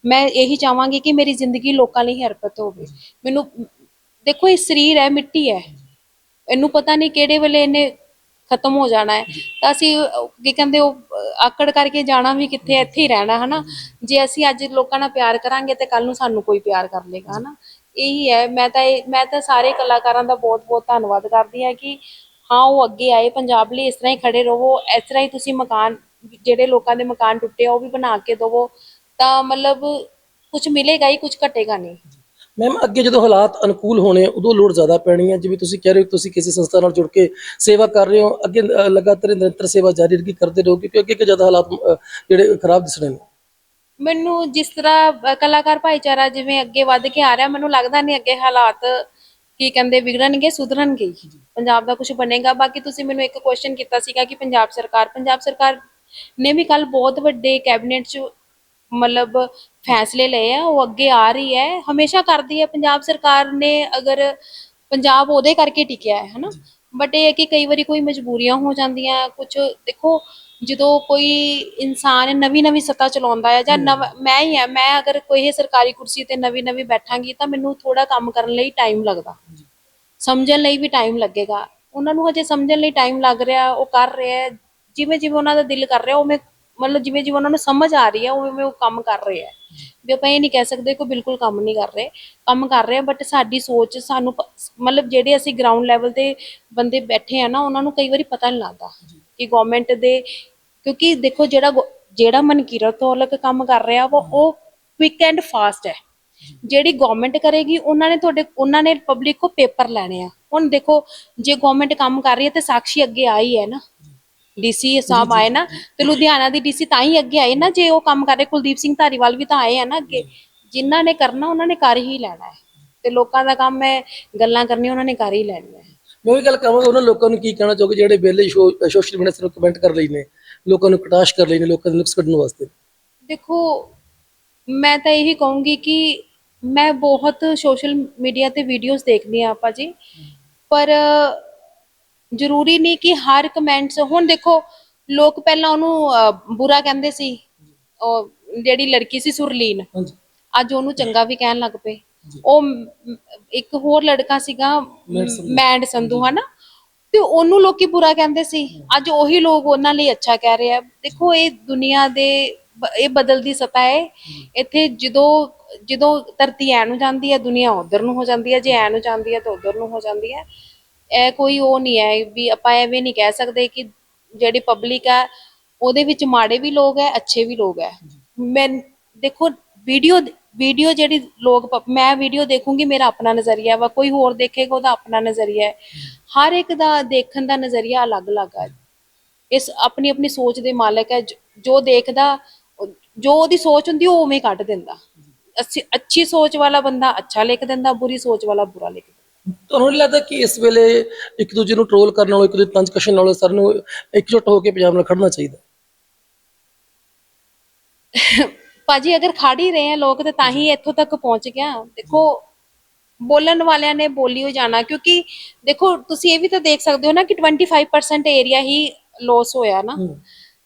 ਮੈਂ ਇਹੀ ਚਾਹਾਂਗੀ ਕਿ ਮੇਰੀ ਜ਼ਿੰਦਗੀ ਲੋਕਾਂ ਲਈ ਹੀ ਹੋਵੇ। ਮੈਨੂੰ, ਦੇਖੋ ਇਹ ਸਰੀਰ ਹੈ, ਮਿੱਟੀ ਹੈ। ਇਹਨੂੰ ਪਤਾ ਨਹੀਂ ਕਿਹੜੇ ਵੇਲੇ ਇਹਨੇ ਖਤਮ ਹੋ ਜਾਣਾ ਹੈ। ਤਾਂ ਅਸੀਂ, ਕੀ ਕਹਿੰਦੇ ਉਹ, ਆਕੜ ਕਰਕੇ ਜਾਣਾ ਵੀ ਕਿੱਥੇ ਇੱਥੇ ਹੀ ਰਹਿਣਾ, ਹਨਾ? ਜੇ ਅਸੀਂ ਅੱਜ ਲੋਕਾਂ ਨਾਲ ਪਿਆਰ ਕਰਾਂਗੇ ਤੇ ਕੱਲ ਨੂੰ ਸਾਨੂੰ ਕੋਈ ਪਿਆਰ ਕਰ ਲੇਗਾ, ਹਨਾ? ਇਹੀ ਹੈ। ਮੈਂ ਤਾਂ ਇਹ, ਮੈਂ ਤਾਂ ਸਾਰੇ ਕਲਾਕਾਰਾਂ ਦਾ ਬਹੁਤ-ਬਹੁਤ ਧੰਨਵਾਦ ਕਰਦੀ ਹਾਂ ਕਿ ਹਾਂ, ਉਹ ਅੱਗੇ ਆਏ। ਪੰਜਾਬ ਲਈ ਇਸ ਤਰ੍ਹਾਂ ਹੀ ਖੜੇ ਰਹੋ। ਇਸ ਤਰ੍ਹਾਂ ਹੀ ਤੁਸੀਂ ਮਕਾਨ ਜਿਹੜੇ ਲੋਕਾਂ ਦੇ ਮਕਾਨ ਟੁੱਟੇ ਆ ਉਹ ਵੀ ਬਣਾ ਕੇ ਦੇਵੋ। ਤਾਂ ਮਤਲਬ ਕੁਝ ਮਿਲੇਗਾ ਹੀ ਕੁਝ ਘਟੇਗਾ ਨਹੀਂ। ਮੈਮ ਅੱਗੇ ਜਦੋਂ ਹਾਲਾਤ ਅਨੁਕੂਲ ਹੋਣੇ ਉਦੋਂ ਲੋੜ ਜ਼ਿਆਦਾ ਪੈਣੀ ਹੈ। ਜਿਵੇਂ ਤੁਸੀਂ ਕਹਿ ਰਹੇ ਹੋ ਤੁਸੀਂ ਕਿਸੇ ਸੰਸਥਾ ਨਾਲ ਜੁੜ ਕੇ ਸੇਵਾ ਕਰ ਰਹੇ ਹੋ ਅੱਗੇ ਲਗਾਤਾਰ ਨਿਰੰਤਰ ਸੇਵਾ ਜਾਰੀ ਰੱਖੀ ਕਰਦੇ ਰਹੋ ਕਿਉਂਕਿ ਅੱਗੇ ਜ਼ਿਆਦਾ ਹਾਲਾਤ ਜਿਹੜੇ ਖਰਾਬ ਦਿਸ ਰਹੇ ਨੇ। ਮੈਨੂੰ ਜਿਸ ਤਰ੍ਹਾਂ ਕਲਾਕਾਰ ਭਾਈਚਾਰਾ ਜਿਵੇਂ ਅੱਗੇ ਵੱਧ ਕੇ ਆ ਰਿਹਾ ਮੈਨੂੰ ਲੱਗਦਾ ਨਹੀਂ ਅੱਗੇ ਹਾਲਾਤ ਕੀ ਕਹਿੰਦੇ ਵਿਗੜਨਗੇ ਸੁਧਰਨਗੇ। ਪੰਜਾਬ ਦਾ ਕੁਝ ਬਣੇਗਾ। ਬਾਕੀ ਤੁਸੀਂ ਮੈਨੂੰ ਇੱਕ ਕੁਐਸਚਨ ਕੀਤਾ ਸੀਗਾ ਕਿ ਪੰਜਾਬ ਸਰਕਾਰ ਪੰਜਾਬ ਸਰਕਾਰ ਨੇ ਵੀ ਕੱਲ ਬਹੁਤ ਵੱਡੇ ਕੈਬਨਿਟ 'ਚ ਮਤਲਬ ਫੈਸਲੇ ਲਏ ਆ ਉਹ ਅੱਗੇ ਆ ਰਹੀ ਹੈ ਹਮੇਸ਼ਾ ਕਰਦੀ ਹੈ ਪੰਜਾਬ ਸਰਕਾਰ ਨੇ ਅਗਰ ਪੰਜਾਬ ਉਹਦੇ ਕਰਕੇ ਟਿਕਿਆ ਹੈ ਹਨਾ? ਬਟ ਇਹ ਹੈ ਕਿ ਕਈ ਵਾਰੀ ਕੋਈ ਮਜਬੂਰੀਆਂ ਹੋ ਜਾਂਦੀਆਂ ਕੁਝ ਦੇਖੋ ਜਦੋਂ ਕੋਈ ਇਨਸਾਨ ਨਵੀਂ ਨਵੀਂ ਸੱਤਾ ਚਲਾਉਂਦਾ ਹੈ ਜਾਂ ਨਵ ਮੈਂ ਹੀ ਆ ਮੈਂ ਅਗਰ ਕੋਈ ਸਰਕਾਰੀ ਕੁਰਸੀ ਤੇ ਨਵੀਂ ਨਵੀਂ ਬੈਠਾਂਗੀ ਤਾਂ ਮੈਨੂੰ ਥੋੜਾ ਕੰਮ ਕਰਨ ਲਈ ਟਾਈਮ ਲੱਗਦਾ। ਸਮਝਣ ਲਈ ਵੀ ਟਾਈਮ ਲੱਗੇਗਾ। ਉਹਨਾਂ ਨੂੰ ਹਜੇ ਸਮਝਣ ਲਈ ਟਾਈਮ ਲੱਗ ਰਿਹਾ ਉਹ ਕਰ ਰਿਹਾ ਹੈ। ਜਿਵੇਂ ਜਿਵੇਂ ਉਹਨਾਂ ਦਾ ਦਿਲ ਕਰ ਰਿਹਾ ਉਵੇਂ ਮਤਲਬ ਜਿਵੇਂ ਜਿਵੇਂ ਉਹਨਾਂ ਨੂੰ ਸਮਝ ਆ ਰਹੀ ਹੈ ਉਵੇਂ ਉਵੇਂ ਉਹ ਕੰਮ ਕਰ ਰਹੇ ਹੈ। ਵੀ ਆਪਾਂ ਇਹ ਨਹੀਂ ਕਹਿ ਸਕਦੇ ਕਿ ਉਹ ਬਿਲਕੁਲ ਕੰਮ ਨਹੀਂ ਕਰ ਰਹੇ। ਕੰਮ ਕਰ ਰਹੇ ਆ ਬਟ ਸਾਡੀ ਸੋਚ ਸਾਨੂੰ ਪ- ਮਤਲਬ ਜਿਹੜੇ ਅਸੀਂ ਗਰਾਊਂਡ ਲੈਵਲ ਤੇ ਬੰਦੇ ਬੈਠੇ ਆ ਨਾ ਉਹਨਾਂ ਨੂੰ ਕਈ ਵਾਰੀ ਪਤਾ ਨਹੀਂ ਲੱਗਦਾ ਕਿ ਗਵਰਨਮੈਂਟ ਦੇ ਕਿਉਂਕਿ ਦੇਖੋ ਜਿਹੜਾ ਗੋ- ਜਿਹੜਾ ਮਨਕੀਰਤ ਔਲਖ ਕੰਮ ਕਰ ਰਿਹਾ ਵਾ ਉਹ ਕੁਇਕ ਐਂਡ ਫਾਸਟ ਹੈ। ਜਿਹੜੀ ਗਵਰਨਮੈਂਟ ਕਰੇਗੀ ਉਹਨਾਂ ਨੇ ਤੁਹਾਡੇ ਉਹਨਾਂ ਨੇ ਪਬਲਿਕ ਕੋ ਪੇਪਰ ਲੈਣੇ ਆ। ਹੁਣ ਦੇਖੋ ਜੇ ਗਵਰਨਮੈਂਟ ਕੰਮ ਕਰ ਰਹੀ ਹੈ ਤੇ ਸਾਕਸ਼ੀ ਅੱਗੇ ਆਈ ਹੈ ਨਾ। ਡੀਸੀ ਸਾਹਿਬ ਆਏ ਨਾ ਤੇ ਲੁਧਿਆਣਾ ਦੀ ਡੀਸੀ ਤਾਂ ਹੀ ਅੱਗੇ ਆਏ ਨਾ ਜੇ ਉਹ ਕੰਮ ਕਰ ਰਹੇ ਕੁਲਦੀਪ ਸਿੰਘ ਧਾਰੀਵਾਲ ਵੀ ਤਾਂ ਆਏ ਆ ਨਾ ਅੱਗੇ। ਜਿਨ੍ਹਾਂ ਨੇ ਕਰਨਾ ਉਹਨਾਂ ਨੇ ਕਰ ਹੀ ਲੈਣਾ ਹੈ। ਤੇ ਲੋਕਾਂ ਦਾ ਕੰਮ ਹੈ ਗੱਲਾਂ ਕਰਨੀਆਂ ਉਹਨਾਂ ਨੇ ਕਰ ਹੀ ਲੈਣੀਆਂ ਹੈ। ਮੈਂ ਵੀ ਗੱਲ ਕਹਾਂਗਾ ਉਹਨਾਂ ਲੋਕਾਂ ਨੂੰ ਕੀ ਕਹਿਣਾ ਚਾਹੋਗੇ ਜਿਹੜੇ ਵਿਹਲੇ ਸੋਸ਼ਲ ਮੀਡੀਆ ਤੇ ਕਮੈਂਟ ਕਰ ਲਈ ਨੇ ਲੋਕਾਂ ਨੂੰ ਕਟਾਸ਼ ਕਰ ਲਈ ਨੇ ਲੋਕਾਂ ਦੇ ਨੁਕਸ ਕੱਢਣ ਵਾਸਤੇ? ਦੇਖੋ ਮੈਂ ਤਾਂ ਇਹੀ ਕਹੂੰਗੀ ਕਿ ਮੈਂ ਬਹੁਤ ਸੋਸ਼ਲ ਮੀਡੀਆ ਤੇ ਵੀਡੀਓਜ਼ ਦੇਖਦੀ ਆ ਆਪਾਂ ਜੀ। ਪਰ ਜ਼ਰੂਰੀ ਨਹੀਂ ਕਿ ਹਰ ਕਮੈਂਟਸ ਹੁਣ ਦੇਖੋ ਲੋਕ ਪਹਿਲਾਂ ਉਹਨੂੰ ਅਹ, ਬੁਰਾ ਕਹਿੰਦੇ ਸੀ। ਉਹ ਜਿਹੜੀ ਲੜਕੀ ਸੀ ਸੁਰਲੀਨ ਹਾਂਜੀ। ਅੱਜ ਉਹਨੂੰ ਚੰਗਾ ਵੀ ਕਹਿਣ ਲੱਗ ਪਏ। ਜੀ। ਉਹ ਮ- ਇੱਕ ਹੋਰ ਲੜਕਾ ਸੀਗਾ ਮੈਡ ਸੰਧੂ। ਮੈਂਡ ਸੰਧੂ ਹਨਾ? ਤੇ ਉਹਨੂੰ ਲੋਕੀ ਬੁਰਾ ਕਹਿੰਦੇ ਸੀ। ਅੱਜ ਉਹੀ ਲੋਕ ਉਹਨਾਂ ਲਈ ਅੱਛਾ ਕਹਿ ਰਹੇ ਆ। ਦੇਖੋ ਇਹ ਦੁਨੀਆ ਦੇ ਬ- ਇਹ ਬਦਲਦੀ ਸਤਾ ਹੈ। ਇੱਥੇ ਜਦੋਂ ਜਦੋਂ ਧਰਤੀ ਐ ਨੂੰ ਜਾਂਦੀ ਹੈ ਦੁਨੀਆ ਉਧਰ ਨੂੰ ਹੋ ਜਾਂਦੀ ਹੈ। ਜੇ ਐ ਨੂੰ ਜਾਂਦੀ ਹੈ ਤਾਂ ਉਧਰ ਨੂੰ ਹੋ ਜਾਂਦੀ ਹੈ। ਇਹ ਕੋਈ ਉਹ ਨਹੀਂ ਹੈ ਵੀ ਆਪਾਂ ਐਵੇਂ ਨਹੀਂ ਕਹਿ ਸਕਦੇ ਕਿ ਜਿਹੜੀ ਪਬਲਿਕ ਹੈ ਉਹਦੇ ਵਿੱਚ ਮਾੜੇ ਵੀ ਲੋਕ ਹੈ ਅੱਛੇ ਵੀ ਲੋਕ ਹੈ। ਮੈਂ ਦੇਖੋ ਵੀਡੀਓ ਵੀਡੀਓ ਜਿਹੜੀ ਲੋਕ ਪ- ਮੈਂ ਵੀਡੀਓ ਦੇਖੂੰਗੀ ਮੇਰਾ ਆਪਣਾ ਨਜ਼ਰੀਆ ਵਾ। ਕੋਈ ਹੋਰ ਦੇਖੇਗਾ ਉਹਦਾ ਆਪਣਾ ਨਜ਼ਰੀਆ ਹੈ। ਹਰ ਇੱਕ ਦਾ ਦੇਖਣ ਦਾ ਨਜ਼ਰੀਆ ਅਲੱਗ-ਅਲੱਗ ਹੈ ਇਸ ਆਪਣੀ ਆਪਣੀ ਸੋਚ ਦੇ ਮਾਲਕ ਹੈ ਜ- ਜੋ ਦੇਖਦਾ ਉਹ- ਜੋ ਉਹਦੀ ਸੋਚ ਹੁੰਦੀ ਉਹ ਉਵੇਂ ਕੱਢ ਦਿੰਦਾ। ਅੱਛੀ ਅੱਛੀ ਸੋਚ ਵਾਲਾ ਬੰਦਾ ਅੱਛਾ ਲਿਖ ਦਿੰਦਾ ਬੁਰੀ ਸੋਚ ਵਾਲਾ ਬੁਰਾ ਲਿਖ ਦਿੰਦਾ। ਤੁਹਾਨੂੰ ਨਹੀਂ ਲੱਗਦਾ ਕਿ ਇਸ ਵੇਲੇ ਇੱਕ ਦੂਜੇ ਨੂੰ ਟ੍ਰੋਲ ਕਰਨ ਨਾਲੋਂ ਇੱਕ ਦੂਜੇ ਤੰਜ ਕਸ਼ਨ ਨਾਲੋਂ ਸਰ ਨੂੰ ਇਕਜੁੱਟ ਹੋ ਕੇ ਪੰਜਾਬ ਨਾਲ ਖੜਨਾ ਚਾਹੀਦਾ? ਭਾਜੀ ਅਗਰ ਖੜ ਹੀ ਰਹੇ ਆ ਲੋਕ ਤੇ ਤਾਂ ਹੀ ਇੱਥੋਂ ਤੱਕ ਪਹੁੰਚ ਗਿਆ। ਦੇਖੋ ਬੋਲਣ ਵਾਲਿਆਂ ਨੇ ਬੋਲੀ ਹੋ ਜਾਣਾ ਕਿਉਂਕਿ ਦੇਖੋ ਤੁਸੀਂ ਇਹ ਵੀ ਤਾਂ ਦੇਖ ਸਕਦੇ ਹੋ ਨਾ ਕਿ 25% ਏਰੀਆ ਹੀ ਲੋਸ ਹੋਇਆ ਨਾ।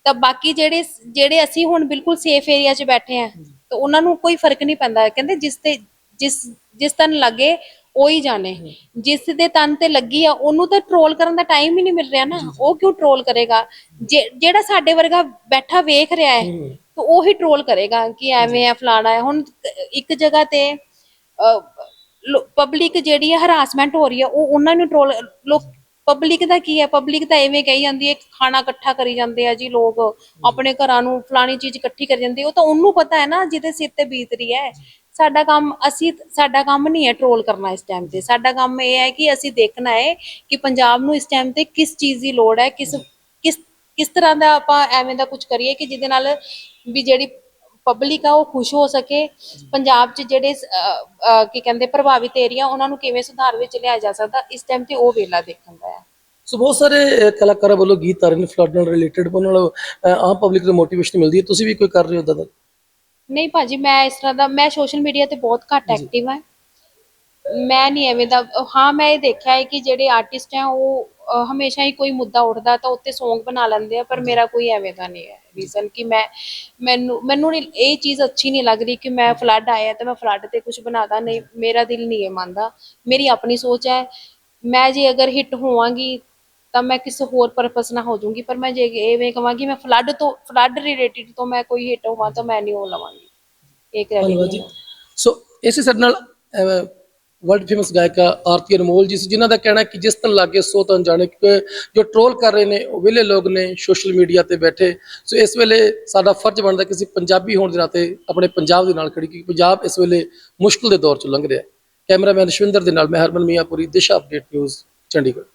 ਤਾਂ ਬਾਕੀ ਜਿਹੜੇ ਜਿਹੜੇ ਅਸੀਂ ਹੁਣ ਬਿਲਕੁਲ ਸੇਫ ਏਰੀਆ 'ਚ ਬੈਠੇ ਆ ਤਾਂ ਉਹਨਾਂ ਨੂੰ ਕੋਈ ਫ਼ਰਕ ਨਹੀਂ ਪੈਂਦਾ। ਕਹਿੰਦੇ ਜਿਸ ਤੇ ਜਿਸ ਜਿਸ ਤਨ ਲੱਗੇ ਉਹ ਹੀ ਜਾਣੇ। ਜਿਸ ਦੇ ਤਨ ਤੇ ਲੱਗੀ ਆ ਉਹਨੂੰ ਤਾਂ ਟਰੋਲ ਕਰਨ ਦਾ ਟਾਈਮ ਹੀ ਨਹੀਂ ਮਿਲ ਰਿਹਾ ਨਾ। ਉਹ ਕਿਉਂ ਟਰੋਲ ਕਰੇਗਾ? ਜੇ- ਜਿਹੜਾ ਸਾਡੇ ਵਰਗਾ ਬੈਠਾ ਵੇਖ ਰਿਹਾ ਹੈ ਤਾਂ ਉਹ ਹੀ ਟਰੋਲ ਕਰੇਗਾ ਕਿ ਐਵੇਂ ਆ ਫਲਾਣਾ ਹੈ। ਹੁਣ ਇੱਕ ਜਗ੍ਹਾ ਤੇ ਪਬਲਿਕ ਜਿਹੜੀ ਹੈ ਹਰਾਸਮੈਂਟ ਹੋ ਰਹੀ ਹੈ ਉਹ ਉਹਨਾਂ ਨੂੰ ਟਰੋਲ ਲੋਕ ਪਬਲਿਕ ਦਾ ਕੀ ਹੈ ਪਬਲਿਕ ਤਾਂ ਐਵੇਂ ਕਹੀ ਜਾਂਦੀ ਹੈ ਖਾਣਾ ਇਕੱਠਾ ਕਰੀ ਜਾਂਦੇ ਆ ਜੀ ਲੋਕ। ਆਪਣੇ ਘਰਾਂ ਨੂੰ ਫਲਾਣੀ ਚੀਜ਼ ਇਕੱਠੀ ਕਰੀ ਜਾਂਦੀ। ਉਹ ਤਾਂ ਉਹਨੂੰ ਪਤਾ ਹੈ ਨਾ ਜਿਹਦੇ ਸਿਰ ਤੇ ਬੀਤ ਰਹੀ ਹੈ। ਸਾਡਾ ਕੰਮ ਅਸੀਂ ਸਾਡਾ ਕੰਮ ਨਹੀਂ ਹੈ ਟਰੋਲ ਕਰਨਾ ਇਸ ਟਾਈਮ ਤੇ। ਸਾਡਾ ਕੰਮ ਇਹ ਹੈ ਕਿ ਅਸੀਂ ਦੇਖਣਾ ਹੈ ਕਿ ਪੰਜਾਬ ਨੂੰ ਇਸ ਟਾਈਮ ਤੇ ਕਿਸ ਚੀਜ਼ ਦੀ ਲੋੜ ਹੈ, ਕਿਸ ਕਿਸ ਕਿਸ ਤਰ੍ਹਾਂ ਦਾ ਆਪਾਂ ਐਵੇਂ ਦਾ ਕੁਝ ਕਰੀਏ ਕਿ ਜਿਹਦੇ ਨਾਲ ਵੀ ਜਿਹੜੀ ਪਬਲਿਕ ਆ ਉਹ ਖੁਸ਼ ਹੋ ਸਕੇ। ਪੰਜਾਬ 'ਚ ਜਿਹੜੇ ਕੀ ਕਹਿੰਦੇ ਪ੍ਰਭਾਵਿਤ ਏਰੀਆ ਉਹਨਾਂ ਨੂੰ ਕਿਵੇਂ ਸੁਧਾਰ ਵਿੱਚ ਲਿਆਇਆ ਜਾ ਸਕਦਾ, ਇਸ ਟਾਈਮ ਤੇ ਉਹ ਵੇਲਾ ਦੇਖਣ ਦਾ ਹੈ। ਸੋ ਬਹੁਤ ਸਾਰੇ ਕਲਾਕਾਰਾਂ ਵੱਲੋਂ ਗੀਤ ਆ ਰਹੇ ਨੇ ਫਲੱਡ ਨਾਲ ਰਿਲੇਟਡ ਉਹਨਾਂ ਨਾਲ ਆਮ ਪਬਲਿਕ ਨੂੰ ਮੋਟੀਵੇਸ਼ਨ ਮਿਲਦੀ ਹੈ। ਤੁਸੀਂ ਵੀ ਕੋਈ ਕਰ ਰਹੇ ਹੋ ਉਦਾਂ ਨਹੀਂ ਭਾਜੀ ਮੈਂ ਇਸ ਤਰ੍ਹਾਂ ਦਾ ਮੈਂ ਸੋਸ਼ਲ ਮੀਡੀਆ ਤੇ ਬਹੁਤ ਘੱਟ ਐਕਟਿਵ ਹਾਂ। ਮੈਂ ਨਹੀਂ ਐਵੇਂ ਦਾ ਹਾਂ ਮੈਂ ਇਹ ਦੇਖਿਆ ਹੈ ਕਿ ਜਿਹੜੇ ਆਰਟਿਸਟ ਹੈ ਉਹ ਅਹ, ਹਮੇਸ਼ਾ ਹੀ ਕੋਈ ਮੁੱਦਾ ਉੱਠਦਾ ਤਾਂ ਉੱਤੇ Song ਬਣਾ ਲੈਂਦੇ ਆ ਪਰ ਮੇਰਾ ਕੋਈ ਐਵੇਂ ਦਾ ਨਹੀਂ ਹੈ ਰੀਜ਼ਨ ਕਿ ਮੈਂ ਮੈਨੂੰ ਮੈਨੂੰ ਨਹੀਂ ਇਹ ਚੀਜ਼ ਅੱਛੀ ਨਹੀਂ ਲੱਗ ਰਹੀ ਕਿ ਮੈਂ ਫਲੱਡ ਆਇਆ ਤਾਂ ਮੈਂ ਫਲੱਡ ਤੇ ਕੁਝ ਬਣਾਦਾ ਨਹੀਂ ਮੇਰਾ ਦਿਲ ਨਹੀਂ ਇਹ ਮੰਨਦਾ। ਮੇਰੀ ਆਪਣੀ ਸੋਚ ਹੈ ਮੈਂ ਜੇ ਅਗਰ ਹਿੱਟ ਹੋਵਾਂਗੀ ਤਾਂ ਮੈਂ ਕਿਸੇ ਹੋਰ ਪਰਪਸ ਨਾਲ ਹੋ ਜਾਊਂਗੀ ਪਰ ਮੈਂ ਜੇ ਐਵੇਂ ਕਵਾਂਗੀ ਮੈਂ ਫਲੱਡ ਤੋਂ ਫਲੱਡ ਰਿਲੇਟਡ ਤੋਂ ਮੈਂ ਕੋਈ ਹਿੱਟ ਹੋਵਾਂ ਤਾਂ ਮੈਂ ਨਹੀਂ ਉਹ ਲਵਾਂਗੀ। ਇਹ ਧੰਨਵਾਦ ਜੀ। ਕ੍ਰੈਡਿਟ ਸੋ ਇਸੇ ਸਾਡੇ ਨਾਲ ਵਰਲਡ ਫੇਮਸ ਗਾਇਕਾ ਆਰਤੀ ਅਨਮੋਲ ਜੀ ਜਿਨ੍ਹਾਂ ਦਾ ਕਹਿਣਾ ਕਿ ਜਿਸ ਤਨ ਲੱਗੇ ਸੋ ਤਨ ਜਾਣੇ ਕਿ ਜੋ ਟ੍ਰੋਲ ਕਰ ਰਹੇ ਨੇ ਉਹ ਵਿਲੇ ਲੋਕ ਨੇ ਸੋਸ਼ਲ ਮੀਡੀਆ ਤੇ ਬੈਠੇ। ਸੋ ਇਸ ਵੇਲੇ ਸਾਡਾ ਫਰਜ਼ ਬਣਦਾ ਕਿ ਅਸੀਂ ਪੰਜਾਬੀ ਹੋਣ ਦੇ ਨਾਤੇ ਆਪਣੇ ਪੰਜਾਬ ਦੇ ਨਾਲ ਖੜੀ ਕਿ ਪੰਜਾਬ ਇਸ ਵੇਲੇ ਮੁਸ਼ਕਲ ਦੇ ਦੌਰ ਚ ਲੰਘ ਰਿਹਾ ਹੈ। ਕੈਮਰਾਮੈਨ ਸ਼ਵਿੰਦਰ ਦੇ ਨਾਲ ਮੈਂ ਹਰਮਨ ਮੀਆਂਪੁਰੀ ਦਿਸ਼ਾ ਅਪਡੇਟ ਨਿਊਜ਼ ਚੰਡੀਗੜ੍ਹ।